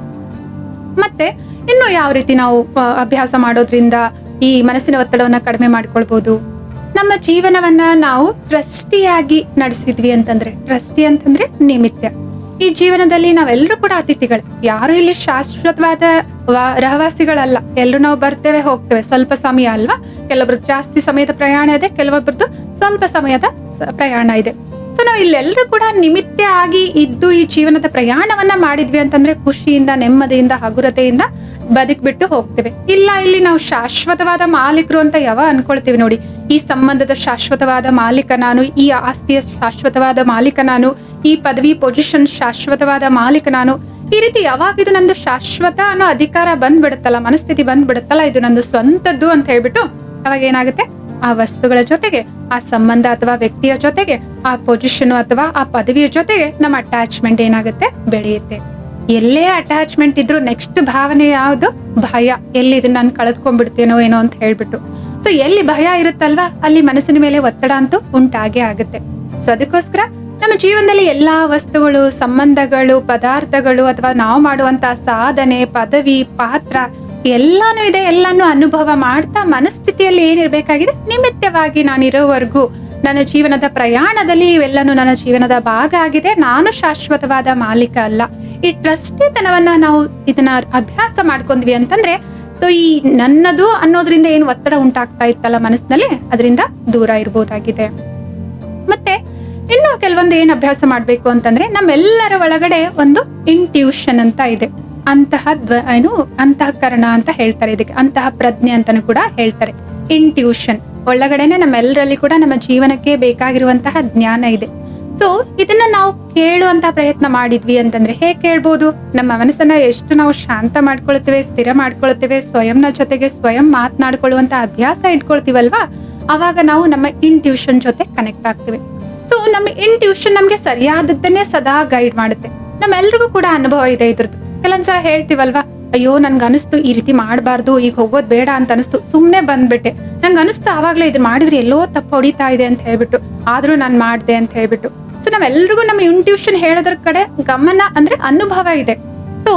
ಮತ್ತೆ ಇನ್ನು ಯಾವ ರೀತಿ ನಾವು ಅಭ್ಯಾಸ ಮಾಡೋದ್ರಿಂದ ಈ ಮನಸ್ಸಿನ ಒತ್ತಡವನ್ನ ಕಡಿಮೆ ಮಾಡ್ಕೊಳ್ಬಹುದು ನಮ್ಮ ಜೀವನವನ್ನ ನಾವು ಟ್ರಸ್ಟಿಯಾಗಿ ನಡೆಸಿದ್ವಿ ಅಂತಂದ್ರೆ, ಟ್ರಸ್ಟಿ ಅಂತಂದ್ರೆ ನಿಮಿತ್ತ. ಈ ಜೀವನದಲ್ಲಿ ನಾವೆಲ್ಲರೂ ಕೂಡ ಅತಿಥಿಗಳು. ಯಾರು ಇಲ್ಲಿ ಶಾಶ್ವತವಾದ ರಹವಾಸಿಗಳಲ್ಲ. ಎಲ್ಲರೂ ನಾವು ಬರ್ತೇವೆ, ಹೋಗ್ತೇವೆ. ಸ್ವಲ್ಪ ಸಮಯ ಅಲ್ವಾ? ಕೆಲವೊಬ್ರದ್ದು ಜಾಸ್ತಿ ಸಮಯದ ಪ್ರಯಾಣ ಇದೆ, ಕೆಲವೊಬ್ರದ್ದು ಸ್ವಲ್ಪ ಸಮಯದ ಪ್ರಯಾಣ ಇದೆ. ಸೊ ನಾವು ಇಲ್ಲೆಲ್ಲರೂ ಕೂಡ ನಿಮಿತ್ತ ಆಗಿ ಇದ್ದು ಈ ಜೀವನದ ಪ್ರಯಾಣವನ್ನ ಮಾಡಿದ್ವಿ ಅಂತಂದ್ರೆ ಖುಷಿಯಿಂದ, ನೆಮ್ಮದಿಯಿಂದ, ಹಗುರತೆಯಿಂದ ಬದುಕ್ಬಿಟ್ಟು ಹೋಗ್ತೇವೆ. ಇಲ್ಲ, ಇಲ್ಲಿ ನಾವು ಶಾಶ್ವತವಾದ ಮಾಲೀಕರು ಅಂತ ಯಾವ ಅನ್ಕೊಳ್ತೀವಿ ನೋಡಿ. ಈ ಸಂಬಂಧದ ಶಾಶ್ವತವಾದ ಮಾಲೀಕ ನಾನು, ಈ ಆಸ್ತಿಯ ಶಾಶ್ವತವಾದ ಮಾಲೀಕ ನಾನು, ಈ ಪದವಿ ಪೊಸಿಷನ್ ಶಾಶ್ವತವಾದ ಮಾಲೀಕ ನಾನು. ಈ ರೀತಿ ಯಾವಾಗ ಇದು ನಂದು ಶಾಶ್ವತ ಅನ್ನೋ ಅಧಿಕಾರ ಬಂದ್ಬಿಡುತ್ತಲ್ಲ, ಮನಸ್ಥಿತಿ ಬಂದ್ಬಿಡುತ್ತಲ್ಲ, ಇದು ನಂದು ಸ್ವಂತದ್ದು ಅಂತ ಹೇಳ್ಬಿಟ್ಟು ಅವಾಗ ಏನಾಗುತ್ತೆ? ಆ ವಸ್ತುಗಳ ಜೊತೆಗೆ, ಆ ಸಂಬಂಧ ಅಥವಾ ವ್ಯಕ್ತಿಯ ಜೊತೆಗೆ, ಆ ಪೊಸಿಷನ್ ಅಥವಾ ಆ ಪದವಿಯ ಜೊತೆಗೆ ನಮ್ಮ ಅಟ್ಯಾಚ್ಮೆಂಟ್ ಏನಾಗುತ್ತೆ? ಬೆಳೆಯುತ್ತೆ. ಎಲ್ಲೇ ಅಟ್ಯಾಚ್ಮೆಂಟ್ ಇದ್ರೂ ನೆಕ್ಸ್ಟ್ ಭಾವನೆ ಯಾವುದು? ಭಯ. ಎಲ್ಲಿ ಇದನ್ನ ನಾನು ಕಳೆದ್ಕೊಂಡ್ಬಿಡ್ತೇನೋ ಏನೋ ಅಂತ ಹೇಳ್ಬಿಟ್ಟು. ಸೊ ಎಲ್ಲಿ ಭಯ ಇರುತ್ತಲ್ವಾ? ಅಲ್ಲಿ ಮನಸ್ಸಿನ ಮೇಲೆ ಒತ್ತಡ ಅಂತೂ ಉಂಟಾಗೇ ಆಗುತ್ತೆ. ಸೊ ಅದಕ್ಕೋಸ್ಕರ ನಮ್ಮ ಜೀವನದಲ್ಲಿ ಎಲ್ಲಾ ವಸ್ತುಗಳು, ಸಂಬಂಧಗಳು, ಪದಾರ್ಥಗಳು ಅಥವಾ ನಾವು ಮಾಡುವಂತಹ ಸಾಧನೆ, ಪದವಿ, ಪಾತ್ರ ಎಲ್ಲಾನು ಇದೆ, ಎಲ್ಲಾನು ಅನುಭವ ಮಾಡ್ತಾ ಮನಸ್ಥಿತಿಯಲ್ಲಿ ಏನಿರಬೇಕಾಗಿದೆ, ನಿಮಿತ್ತವಾಗಿ ನಾನಿರೋವರೆಗೂ ನನ್ನ ಜೀವನದ ಪ್ರಯಾಣದಲ್ಲಿ ಇವೆಲ್ಲನೂ ನನ್ನ ಜೀವನದ ಭಾಗ ಆಗಿದೆ. ನಾನು ಶಾಶ್ವತವಾದ ಮಾಲೀಕ ಅಲ್ಲ. ಈ ಟ್ರಸ್ಟಿತನವನ್ನ ನಾವು ಇದನ್ನ ಅಭ್ಯಾಸ ಮಾಡ್ಕೊಂಡ್ವಿ ಅಂತಂದ್ರೆ ಸೊ ಈ ನನ್ನದು ಅನ್ನೋದ್ರಿಂದ ಏನು ಒತ್ತಡ ಉಂಟಾಗ್ತಾ ಇತ್ತಲ್ಲ ಮನಸ್ಸಿನಲ್ಲಿ, ಅದರಿಂದ ದೂರ ಇರ್ಬೋದಾಗಿದೆ. ಮತ್ತೆ ಇನ್ನು ಕೆಲವೊಂದು ಏನು ಅಭ್ಯಾಸ ಮಾಡಬೇಕು ಅಂತಂದ್ರೆ, ನಮ್ಮೆಲ್ಲರ ಒಳಗಡೆ ಒಂದು ಇಂಟ್ಯೂಷನ್ ಅಂತ ಇದೆ. ಅಂತಹ ಏನು, ಅಂತಃಕರಣ ಅಂತ ಹೇಳ್ತಾರೆ. ಇದಕ್ಕೆ ಅಂತಹ ಪ್ರಜ್ಞೆ ಅಂತಾನು ಕೂಡ ಹೇಳ್ತಾರೆ. ಇಂಟ್ಯೂಷನ್ ಒಳಗಡೆನೆ ನಮ್ಮೆಲ್ಲರಲ್ಲಿ ಕೂಡ ನಮ್ಮ ಜೀವನಕ್ಕೆ ಬೇಕಾಗಿರುವಂತಹ ಜ್ಞಾನ ಇದೆ. ಸೊ ಇದನ್ನ ನಾವು ಕೇಳುವಂತ ಪ್ರಯತ್ನ ಮಾಡಿದ್ವಿ ಅಂತಂದ್ರೆ ಹೇಗೆ ಕೇಳ್ಬೋದು? ನಮ್ಮ ಮನಸ್ಸನ್ನ ಎಷ್ಟು ನಾವು ಶಾಂತ ಮಾಡ್ಕೊಳ್ತೇವೆ, ಸ್ಥಿರ ಮಾಡ್ಕೊಳ್ತೇವೆ, ಸ್ವಯಂನ ಜೊತೆಗೆ ಸ್ವಯಂ ಮಾತನಾಡ್ಕೊಳ್ಳುವಂತ ಅಭ್ಯಾಸ ಇಟ್ಕೊಳ್ತೀವಲ್ವಾ? ಅವಾಗ ನಾವು ನಮ್ಮ ಇಂಟ್ಯೂಷನ್ ಜೊತೆ ಕನೆಕ್ಟ್ ಆಗ್ತೇವೆ. ಸೊ ನಮ್ಮ ಇಂಟ್ಯೂಷನ್ ನಮ್ಗೆ ಸರಿಯಾದದ್ದನ್ನೇ ಸದಾ ಗೈಡ್ ಮಾಡುತ್ತೆ. ನಮ್ಮೆಲ್ರಿಗೂ ಕೂಡ ಅನುಭವ ಇದೆ ಇದ್ರದ್ದು. ಕೆಲವೊಂದ್ಸಲ ಹೇಳ್ತೀವಲ್ವಾ, ಅಯ್ಯೋ ನನ್ಗೆ ಅನಿಸ್ತು ಈ ರೀತಿ ಮಾಡಬಾರ್ದು, ಈಗ ಹೋಗೋದ್ ಬೇಡ ಅಂತ ಅನಿಸ್ತು ಸುಮ್ನೆ ಬಂದ್ಬಿಟ್ಟೆ. ನಂಗೆ ಅನಿಸ್ತು ಆವಾಗಲೇ ಇದು ಮಾಡಿದ್ರೆ ಎಲ್ಲೋ ತಪ್ಪು ಹೊಡಿತಾ ಇದೆ ಅಂತ ಹೇಳ್ಬಿಟ್ಟು, ಆದ್ರೂ ನಾನ್ ಮಾಡ್ದೆ ಅಂತ ಹೇಳ್ಬಿಟ್ಟು. ಸೊ ನಾವೆಲ್ರಿಗೂ ನಮ್ಮ ಇಂಟ್ಯೂಷನ್ ಹೇಳೋದ್ರ ಕಡೆ ಗಮನ ಅಂದ್ರೆ ಅನುಭವ ಇದೆ. ಸೊ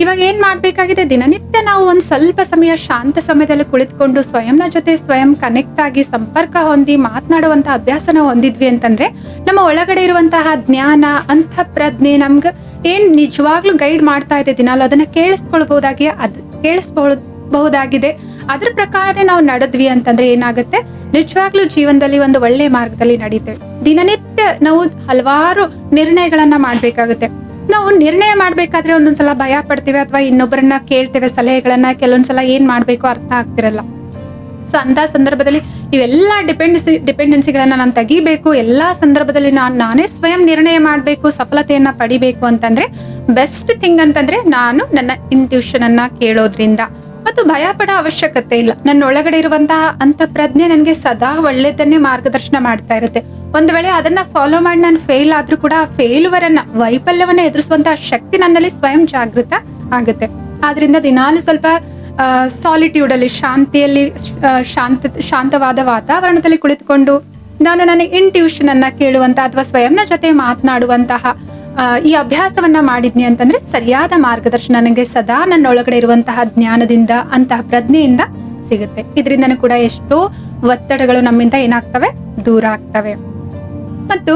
ಇವಾಗ ಏನ್ ಮಾಡ್ಬೇಕಾಗಿದೆ? ದಿನನಿತ್ಯ ನಾವು ಒಂದ್ ಸ್ವಲ್ಪ ಸಮಯ ಶಾಂತ ಸಮಯದಲ್ಲಿ ಕುಳಿತುಕೊಂಡು ಸ್ವಯಂನ ಜೊತೆ ಸ್ವಯಂ ಕನೆಕ್ಟ್ ಆಗಿ ಸಂಪರ್ಕ ಹೊಂದಿ ಮಾತನಾಡುವಂತಹ ಅಭ್ಯಾಸನ ಹೊಂದಿದ್ವಿ ಅಂತಂದ್ರೆ ನಮ್ಮ ಒಳಗಡೆ ಇರುವಂತಹ ಜ್ಞಾನ ಅಂತ ಪ್ರಜ್ಞೆ ನಮ್ಗೆ ಏನ್ ನಿಜವಾಗ್ಲೂ ಗೈಡ್ ಮಾಡ್ತಾ ಇದೆ ದಿನಾಲು. ಅದನ್ನ ಕೇಳಿಸ್ಕೊಳ್ಬಹುದಾಗಿ, ಅದ್ ಕೇಳಿಸ್ಬಹುದಾಗಿದೆ ಅದ್ರ ಪ್ರಕಾರ ನಾವು ನಡೆದ್ವಿ ಅಂತಂದ್ರೆ ಏನಾಗುತ್ತೆ? ನಿಜವಾಗ್ಲೂ ಜೀವನದಲ್ಲಿ ಒಂದು ಒಳ್ಳೆ ಮಾರ್ಗದಲ್ಲಿ ನಡೀತೇವೆ. ದಿನನಿತ್ಯ ನಾವು ಹಲವಾರು ನಿರ್ಣಯಗಳನ್ನ ಮಾಡ್ಬೇಕಾಗುತ್ತೆ. ನಾವು ನಿರ್ಣಯ ಮಾಡ್ಬೇಕಾದ್ರೆ ಒಂದೊಂದ್ಸಲ ಭಯ ಪಡ್ತೀವಿ ಅಥವಾ ಇನ್ನೊಬ್ಬರನ್ನ ಕೇಳ್ತೇವೆ ಸಲಹೆಗಳನ್ನ, ಕೆಲವೊಂದ್ಸಲ ಏನ್ ಮಾಡ್ಬೇಕು ಅರ್ಥ ಆಗ್ತಿರಲ್ಲ. ಸೊ ಅಂತ ಸಂದರ್ಭದಲ್ಲಿ ಇವೆಲ್ಲ ಡಿಪೆಂಡೆನ್ಸಿ ಡಿಪೆಂಡೆನ್ಸಿಗಳನ್ನ ನಾನು ತೆಗಿಬೇಕು, ಎಲ್ಲಾ ಸಂದರ್ಭದಲ್ಲಿ ನಾನು, ನಾನೇ ಸ್ವಯಂ ನಿರ್ಣಯ ಮಾಡಬೇಕು, ಸಫಲತೆಯನ್ನ ಪಡಿಬೇಕು ಅಂತಂದ್ರೆ ಬೆಸ್ಟ್ ಥಿಂಗ್ ಅಂತಂದ್ರೆ ನಾನು ನನ್ನ ಇಂಟ್ಯೂಷನ್ ಅನ್ನ ಕೇಳೋದ್ರಿಂದ. ಮತ್ತು ಭಯ ಪಡೋ ಅವಶ್ಯಕತೆ ಇಲ್ಲ. ನನ್ನ ಒಳಗಡೆ ಇರುವಂತಹ ಅಂತ ಪ್ರಜ್ಞೆ ನನಗೆ ಸದಾ ಒಳ್ಳೆದನ್ನೇ ಮಾರ್ಗದರ್ಶನ ಮಾಡ್ತಾ ಇರುತ್ತೆ. ಒಂದ್ ವೇಳೆ ಅದನ್ನ ಫಾಲೋ ಮಾಡಿ ನಾನು ಫೇಲ್ ಆದ್ರೂ ಕೂಡ ಆ ಫೇಲ್ವರನ್ನ ವೈಫಲ್ಯವನ್ನ ಎದುರಿಸುವಂತಹ ಶಕ್ತಿ ನನ್ನಲ್ಲಿ ಸ್ವಯಂ ಜಾಗೃತ ಆಗುತ್ತೆ. ಆದ್ರಿಂದ ದಿನಾಲು ಸ್ವಲ್ಪ ಸಾಲಿಟ್ಯೂಡ್ ಅಲ್ಲಿ, ಶಾಂತಿಯಲ್ಲಿ ಶಾಂತ, ಶಾಂತವಾದ ವಾತಾವರಣದಲ್ಲಿ ಕುಳಿತುಕೊಂಡು, ನಾನು ನನ್ನ ಇಂಟ್ಯೂಷನ್ ಅನ್ನ ಕೇಳುವಂತ ಅಥವಾ ಸ್ವಯಂನ ಜೊತೆ ಮಾತನಾಡುವಂತಹ ಈ ಅಭ್ಯಾಸವನ್ನ ಮಾಡಿದ್ನಿ ಅಂತಂದ್ರೆ ಸರಿಯಾದ ಮಾರ್ಗದರ್ಶನ ನನಗೆ ಸದಾ ನನ್ನ ಒಳಗಡೆ ಇರುವಂತಹ ಜ್ಞಾನದಿಂದ, ಅಂತಹ ಪ್ರಜ್ಞೆಯಿಂದ ಸಿಗುತ್ತೆ. ಇದರಿಂದನೂ ಕೂಡ ಎಷ್ಟೋ ಒತ್ತಡಗಳು ನಮ್ಮಿಂದ ಏನಾಗ್ತವೆ? ದೂರ ಆಗ್ತವೆ. ಮತ್ತು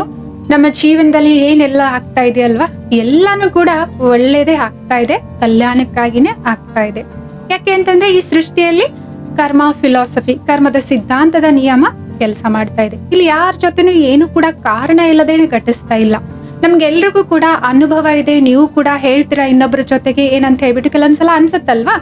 ನಮ್ಮ ಜೀವನದಲ್ಲಿ ಏನೆಲ್ಲ ಆಗ್ತಾ ಇದೆ ಅಲ್ವಾ? ಎಲ್ಲಾನು ಕೂಡ ಒಳ್ಳೇದೇ ಆಗ್ತಾ ಇದೆ, ಕಲ್ಯಾಣಕ್ಕಾಗಿನೇ ಆಗ್ತಾ ಇದೆ. ಯಾಕೆ ಅಂತಂದ್ರೆ ಈ ಸೃಷ್ಟಿಯಲ್ಲಿ ಕರ್ಮ ಫಿಲಾಸಫಿ ಕರ್ಮದ ಸಿದ್ಧಾಂತದ ನಿಯಮ ಕೆಲಸ ಮಾಡ್ತಾ ಇದೆ. ಇಲ್ಲಿ ಯಾರ ಜೊತೆನೂ ಏನು ಕೂಡ ಕಾರಣ ಇಲ್ಲದೇನೆ ಘಟಿಸ್ತಾ ಇಲ್ಲ. ನಮ್ಗೆಲ್ರಿಗೂ ಕೂಡ ಅನುಭವ ಇದೆ. ನೀವು ಕೂಡ ಹೇಳ್ತೀರಾ ಇನ್ನೊಬ್ಬರ ಜೊತೆಗೆ ಏನಂತ ಹೇಳ್ಬಿಟ್ಟು ಕೆಲವೊಂದ್ಸಲ ಅನ್ಸುತ್ತಲ್ವಾ?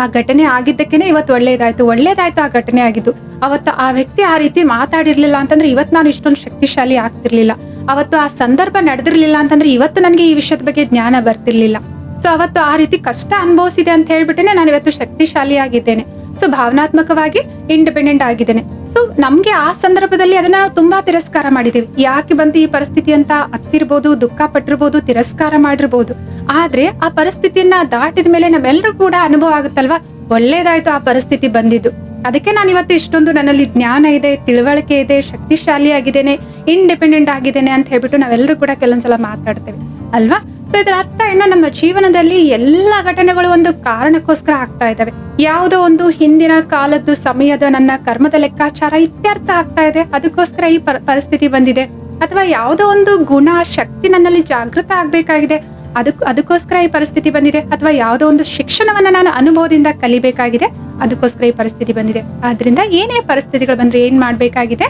ಆ ಘಟನೆ ಆಗಿದ್ದಕ್ಕೇನೆ ಇವತ್ತು ಒಳ್ಳೇದಾಯ್ತು. ಒಳ್ಳೇದಾಯ್ತು ಆ ಘಟನೆ ಆಗಿದ್ದು. ಅವತ್ತು ಆ ವ್ಯಕ್ತಿ ಆ ರೀತಿ ಮಾತಾಡಿರ್ಲಿಲ್ಲ ಅಂತಂದ್ರೆ ಇವತ್ತು ನಾನು ಇಷ್ಟೊಂದು ಶಕ್ತಿಶಾಲಿ ಆಗ್ತಿರ್ಲಿಲ್ಲ. ಅವತ್ತು ಆ ಸಂದರ್ಭ ನಡೆದಿರ್ಲಿಲ್ಲ ಅಂತಂದ್ರೆ ಇವತ್ತು ನನಗೆ ಈ ವಿಷಯದ ಬಗ್ಗೆ ಜ್ಞಾನ ಬರ್ತಿರ್ಲಿಲ್ಲ. ಸೊ ಅವತ್ತು ಆ ರೀತಿ ಕಷ್ಟ ಅನುಭವಿಸಿದೆ ಅಂತ ಹೇಳ್ಬಿಟ್ಟೇನೆ ನಾನು ಇವತ್ತು ಶಕ್ತಿಶಾಲಿ ಆಗಿದ್ದೇನೆ ಸೊ ಭಾವನಾತ್ಮಕವಾಗಿ ಇಂಡಿಪೆಂಡೆಂಟ್ ಆಗಿದ್ದೇನೆ. ಸೊ ನಮ್ಗೆ ಆ ಸಂದರ್ಭದಲ್ಲಿ ಅದನ್ನ ತುಂಬಾ ತಿರಸ್ಕಾರ ಮಾಡಿದೀವಿ ಯಾಕೆ ಬಂತು ಈ ಪರಿಸ್ಥಿತಿ ಅಂತ ಅತ್ತಿರ್ಬೋದು, ದುಃಖ ಪಟ್ಟಿರ್ಬೋದು, ತಿರಸ್ಕಾರ ಮಾಡಿರ್ಬೋದು. ಆದ್ರೆ ಆ ಪರಿಸ್ಥಿತಿಯನ್ನ ದಾಟಿದ ಮೇಲೆ ನಮ್ಮೆಲ್ಲರೂ ಕೂಡ ಅನುಭವ ಆಗುತ್ತಲ್ವಾ? ಒಳ್ಳೇದಾಯ್ತು ಆ ಪರಿಸ್ಥಿತಿ ಬಂದಿದ್ದು. ಅದಕ್ಕೆ ನಾನು ಇವತ್ತು ಇಷ್ಟೊಂದು ನನ್ನಲ್ಲಿ ಜ್ಞಾನ ಇದೆ, ತಿಳುವಳಿಕೆ ಇದೆ ಶಕ್ತಿಶಾಲಿ ಆಗಿದ್ದೇನೆ ಇಂಡಿಪೆಂಡೆಂಟ್ ಆಗಿದ್ದೇನೆ ಅಂತ ಹೇಳ್ಬಿಟ್ಟು ನಾವೆಲ್ಲರೂ ಕೂಡ ಕೆಲವೊಂದ್ಸಲ ಮಾತಾಡ್ತೇವೆ. ಅಲ್ವಾ? ಸೊ ಇದರ ಅರ್ಥ ಏನೋ ನಮ್ಮ ಜೀವನದಲ್ಲಿ ಎಲ್ಲ ಘಟನೆಗಳು ಒಂದು ಕಾರಣಕ್ಕೋಸ್ಕರ ಆಗ್ತಾ ಇದ್ದಾವೆ. ಯಾವುದೋ ಒಂದು ಹಿಂದಿನ ಕಾಲದ್ದು ಸಮಯದ ನನ್ನ ಕರ್ಮದ ಲೆಕ್ಕಾಚಾರ ಇತ್ಯರ್ಥ ಆಗ್ತಾ ಇದೆ. ಅದಕ್ಕೋಸ್ಕರ ಈ ಪರ- ಪರಿಸ್ಥಿತಿ ಬಂದಿದೆ. ಅಥವಾ ಯಾವುದೋ ಒಂದು ಗುಣ, ಶಕ್ತಿ ನನ್ನಲ್ಲಿ ಜಾಗೃತ ಆಗ್ಬೇಕಾಗಿದೆ. ಅದಕ್, ಅದಕ್ಕೋಸ್ಕರ ಈ ಪರಿಸ್ಥಿತಿ ಬಂದಿದೆ. ಅಥವಾ ಯಾವುದೋ ಒಂದು ಶಿಕ್ಷಣವನ್ನ ನಾನು ಅನುಭವದಿಂದ ಕಲಿಬೇಕಾಗಿದೆ. ಅದಕ್ಕೋಸ್ಕರ ಈ ಪರಿಸ್ಥಿತಿ ಬಂದಿದೆ. ಆದ್ರಿಂದ ಏನೇ ಪರಿಸ್ಥಿತಿಗಳು ಬಂದ್ರೆ ಏನ್ ಮಾಡ್ಬೇಕಾಗಿದೆ?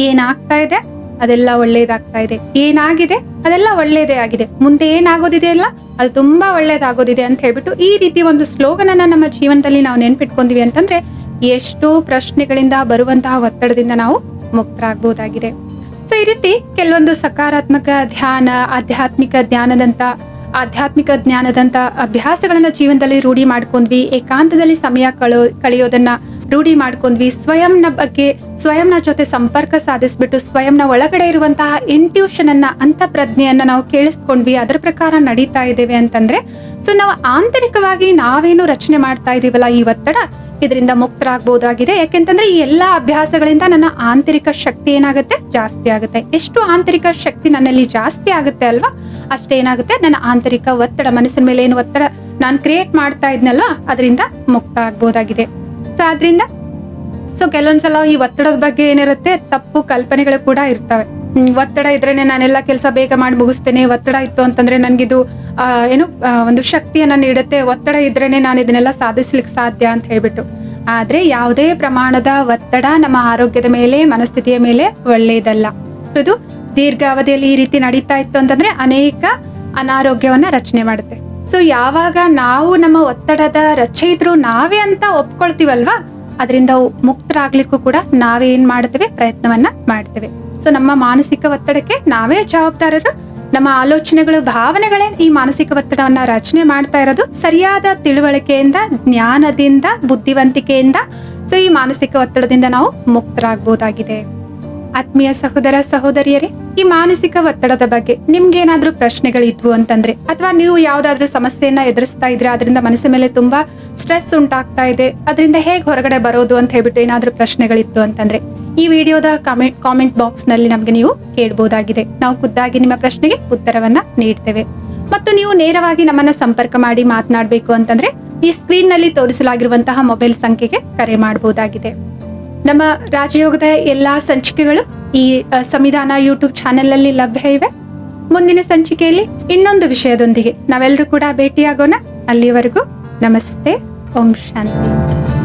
ಏನಾಗ್ತಾ ಇದೆ? ಅದೆಲ್ಲ ಒಳ್ಳೇದಾಗ್ತಾ ಇದೆ. ಏನಾಗಿದೆ? ಅದೆಲ್ಲ ಒಳ್ಳೇದೇ ಆಗಿದೆ. ಮುಂದೆ ಏನಾಗೋದಿದೆ ಅಲ್ಲ? ಅದು ತುಂಬಾ ಒಳ್ಳೇದಾಗೋದಿದೆ ಅಂತ ಹೇಳ್ಬಿಟ್ಟು ಈ ರೀತಿ ಒಂದು ಸ್ಲೋಗನ್ ಅನ್ನ ನಮ್ಮ ಜೀವನದಲ್ಲಿ ನಾವು ನೆನ್ಪಿಟ್ಕೊಂಡಿವಿ ಅಂತಂದ್ರೆ, ಎಷ್ಟೋ ಪ್ರಶ್ನೆಗಳಿಂದ ಬರುವಂತಹ ಒತ್ತಡದಿಂದ ನಾವು ಮುಕ್ತರಾಗಬಹುದಾಗಿದೆ ಸೊ ಈ ರೀತಿ ಕೆಲವೊಂದು ಸಕಾರಾತ್ಮಕ ಧ್ಯಾನ, ಆಧ್ಯಾತ್ಮಿಕ ಜ್ಞಾನದಂತ ಆಧ್ಯಾತ್ಮಿಕ ಜ್ಞಾನದಂತ ಅಭ್ಯಾಸಗಳನ್ನ ಜೀವನದಲ್ಲಿ ರೂಢಿ ಮಾಡ್ಕೊಂಡ್ವಿ. ಏಕಾಂತದಲ್ಲಿ ಸಮಯ ಕಳೋ, ಕಳೆಯೋದನ್ನ ರೂಢಿ ಮಾಡ್ಕೊಂಡ್ವಿ. ಸ್ವಯಂನ ಬಗ್ಗೆ, ಸ್ವಯಂನ ಜೊತೆ ಸಂಪರ್ಕ ಸಾಧಿಸ್ಬಿಟ್ಟು ಸ್ವಯಂನ ಒಳಗಡೆ ಇರುವಂತಹ ಇಂಟ್ಯೂಷನ್ ಅನ್ನ ಅಂತ ಪ್ರಜ್ಞೆಯನ್ನ ನಾವು ಕೇಳಿಸ್ಕೊಂಡ್ವಿ. ಅದರ ಪ್ರಕಾರ ನಡೀತಾ ಇದ್ದೇವೆ ಅಂತಂದ್ರೆ ಸೊ ನಾವು ಆಂತರಿಕವಾಗಿ ನಾವೇನು ರಚನೆ ಮಾಡ್ತಾ ಇದೀವಲ್ಲ ಈ ಒತ್ತಡ, ಇದರಿಂದ ಮುಕ್ತರಾಗಬಹುದಾಗಿದೆ ಯಾಕೆಂತಂದ್ರೆ ಈ ಎಲ್ಲಾ ಅಭ್ಯಾಸಗಳಿಂದ ನನ್ನ ಆಂತರಿಕ ಶಕ್ತಿ ಏನಾಗುತ್ತೆ? ಜಾಸ್ತಿ ಆಗುತ್ತೆ. ಎಷ್ಟು ಆಂತರಿಕ ಶಕ್ತಿ ನನ್ನಲ್ಲಿ ಜಾಸ್ತಿ ಆಗುತ್ತೆ ಅಲ್ವಾ? ಅಷ್ಟೇನಾಗುತ್ತೆ ನನ್ನ ಆಂತರಿಕ ಒತ್ತಡ, ಮನಸ್ಸಿನ ಮೇಲೆ ಏನು ಒತ್ತಡ ನಾನು ಕ್ರಿಯೇಟ್ ಮಾಡ್ತಾ ಇದ್ನಲ್ವಾ? ಅದರಿಂದ ಮುಕ್ತ ಆಗ್ಬೋದಾಗಿದೆ. ಸೊ ಆದ್ರಿಂದ ಸೊ ಕೆಲವೊಂದ್ಸಲ ಈ ಒತ್ತಡದ ಬಗ್ಗೆ ಏನಿರುತ್ತೆ, ತಪ್ಪು ಕಲ್ಪನೆಗಳು ಕೂಡ ಇರ್ತವೆ. ಒತ್ತಡ ಇದ್ರೇನೆ ನಾನೆಲ್ಲ ಕೆಲಸ ಬೇಗ ಮಾಡಿ ಮುಗಿಸ್ತೇನೆ, ಒತ್ತಡ ಇತ್ತು ಅಂತಂದ್ರೆ ನನ್ಗಿದು ಏನು ಒಂದು ಶಕ್ತಿಯನ್ನ ನೀಡುತ್ತೆ, ಒತ್ತಡ ಇದ್ರೇನೆ ನಾನು ಇದನ್ನೆಲ್ಲ ಸಾಧಿಸ್ಲಿಕ್ಕೆ ಸಾಧ್ಯ ಅಂತ ಹೇಳ್ಬಿಟ್ಟು. ಆದ್ರೆ ಯಾವುದೇ ಪ್ರಮಾಣದ ಒತ್ತಡ ನಮ್ಮ ಆರೋಗ್ಯದ ಮೇಲೆ, ಮನಸ್ಥಿತಿಯ ಮೇಲೆ ಒಳ್ಳೆಯದಲ್ಲ. ಇದು ದೀರ್ಘಾವಧಿಯಲ್ಲಿ ಈ ರೀತಿ ನಡೀತಾ ಇತ್ತು ಅಂತಂದ್ರೆ ಅನೇಕ ಅನಾರೋಗ್ಯವನ್ನ ರಚನೆ ಮಾಡುತ್ತೆ. ಸೊ ಯಾವಾಗ ನಾವು ನಮ್ಮ ಒತ್ತಡದ ರಚಯಿತರು ನಾವೇ ಅಂತ ಒಪ್ಕೊಳ್ತೀವಲ್ವಾ? ಅದರಿಂದ ಮುಕ್ತರಾಗ್ಲಿಕ್ಕೂ ಕೂಡ ನಾವೇ ಏನ್ ಮಾಡ್ತೇವೆ? ಪ್ರಯತ್ನವನ್ನ ಮಾಡ್ತೇವೆ. ಸೊ ನಮ್ಮ ಮಾನಸಿಕ ಒತ್ತಡಕ್ಕೆ ನಾವೇ ಜವಾಬ್ದಾರರು. ನಮ್ಮ ಆಲೋಚನೆಗಳು, ಭಾವನೆಗಳೇ ಈ ಮಾನಸಿಕ ಒತ್ತಡವನ್ನ ರಚನೆ ಮಾಡ್ತಾ ಇರೋದು ಸರಿಯಾದ ತಿಳುವಳಿಕೆಯಿಂದ, ಜ್ಞಾನದಿಂದ, ಬುದ್ಧಿವಂತಿಕೆಯಿಂದ. ಸೊ ಈ ಮಾನಸಿಕ ಒತ್ತಡದಿಂದ ನಾವು ಮುಕ್ತರಾಗಬಹುದಾಗಿದೆ ಆತ್ಮೀಯ ಸಹೋದರ ಸಹೋದರಿಯರೇ, ಈ ಮಾನಸಿಕ ಒತ್ತಡದ ಬಗ್ಗೆ ನಿಮ್ಗೇನಾದ್ರೂ ಪ್ರಶ್ನೆಗಳಿದ್ವು ಅಂತಂದ್ರೆ, ಅಥವಾ ನೀವು ಯಾವ್ದಾದ್ರೂ ಸಮಸ್ಯೆಯನ್ನ ಎದುರಿಸ್ತಾ ಇದ್ರೆ ಅದರಿಂದ ಮನಸ್ಸಿನ ಮೇಲೆ ತುಂಬಾ ಸ್ಟ್ರೆಸ್ ಉಂಟಾಗ್ತಾ ಇದೆ ಅದರಿಂದ ಹೇಗೆ ಹೊರಗಡೆ ಬರೋದು ಅಂತ ಹೇಳ್ಬಿಟ್ಟು ಏನಾದ್ರೂ ಪ್ರಶ್ನೆಗಳಿತ್ತು ಅಂತಂದ್ರೆ, ಈ ವಿಡಿಯೋದ ಕಾಮೆಂಟ್ ಕಾಮೆಂಟ್ ಬಾಕ್ಸ್ನಲ್ಲಿ ನಮ್ಗೆ ನೀವು ಕೇಳಬಹುದಾಗಿದೆ ನಾವು ಖುದ್ದಾಗಿ ನಿಮ್ಮ ಪ್ರಶ್ನೆಗೆ ಉತ್ತರವನ್ನ ನೀಡ್ತೇವೆ. ಮತ್ತು ನೀವು ನೇರವಾಗಿ ನಮ್ಮನ್ನ ಸಂಪರ್ಕ ಮಾಡಿ ಮಾತನಾಡಬೇಕು ಅಂತಂದ್ರೆ, ಈ ಸ್ಕ್ರೀನ್ನಲ್ಲಿ ತೋರಿಸಲಾಗಿರುವಂತಹ ಮೊಬೈಲ್ ಸಂಖ್ಯೆಗೆ ಕರೆ ಮಾಡಬಹುದಾಗಿದೆ ನಮ್ಮ ರಾಜಯೋಗದ ಎಲ್ಲಾ ಸಂಚಿಕೆಗಳು ಈ ಸಂವಿಧಾನ ಯೂಟ್ಯೂಬ್ ಚಾನೆಲ್ ಅಲ್ಲಿ ಲಭ್ಯ ಇವೆ. ಮುಂದಿನ ಸಂಚಿಕೆಯಲ್ಲಿ ಇನ್ನೊಂದು ವಿಷಯದೊಂದಿಗೆ ನಾವೆಲ್ಲರೂ ಕೂಡ ಭೇಟಿಯಾಗೋಣ. ಅಲ್ಲಿಯವರೆಗೂ ನಮಸ್ತೆ. ಓಂ ಶಾಂತಿ.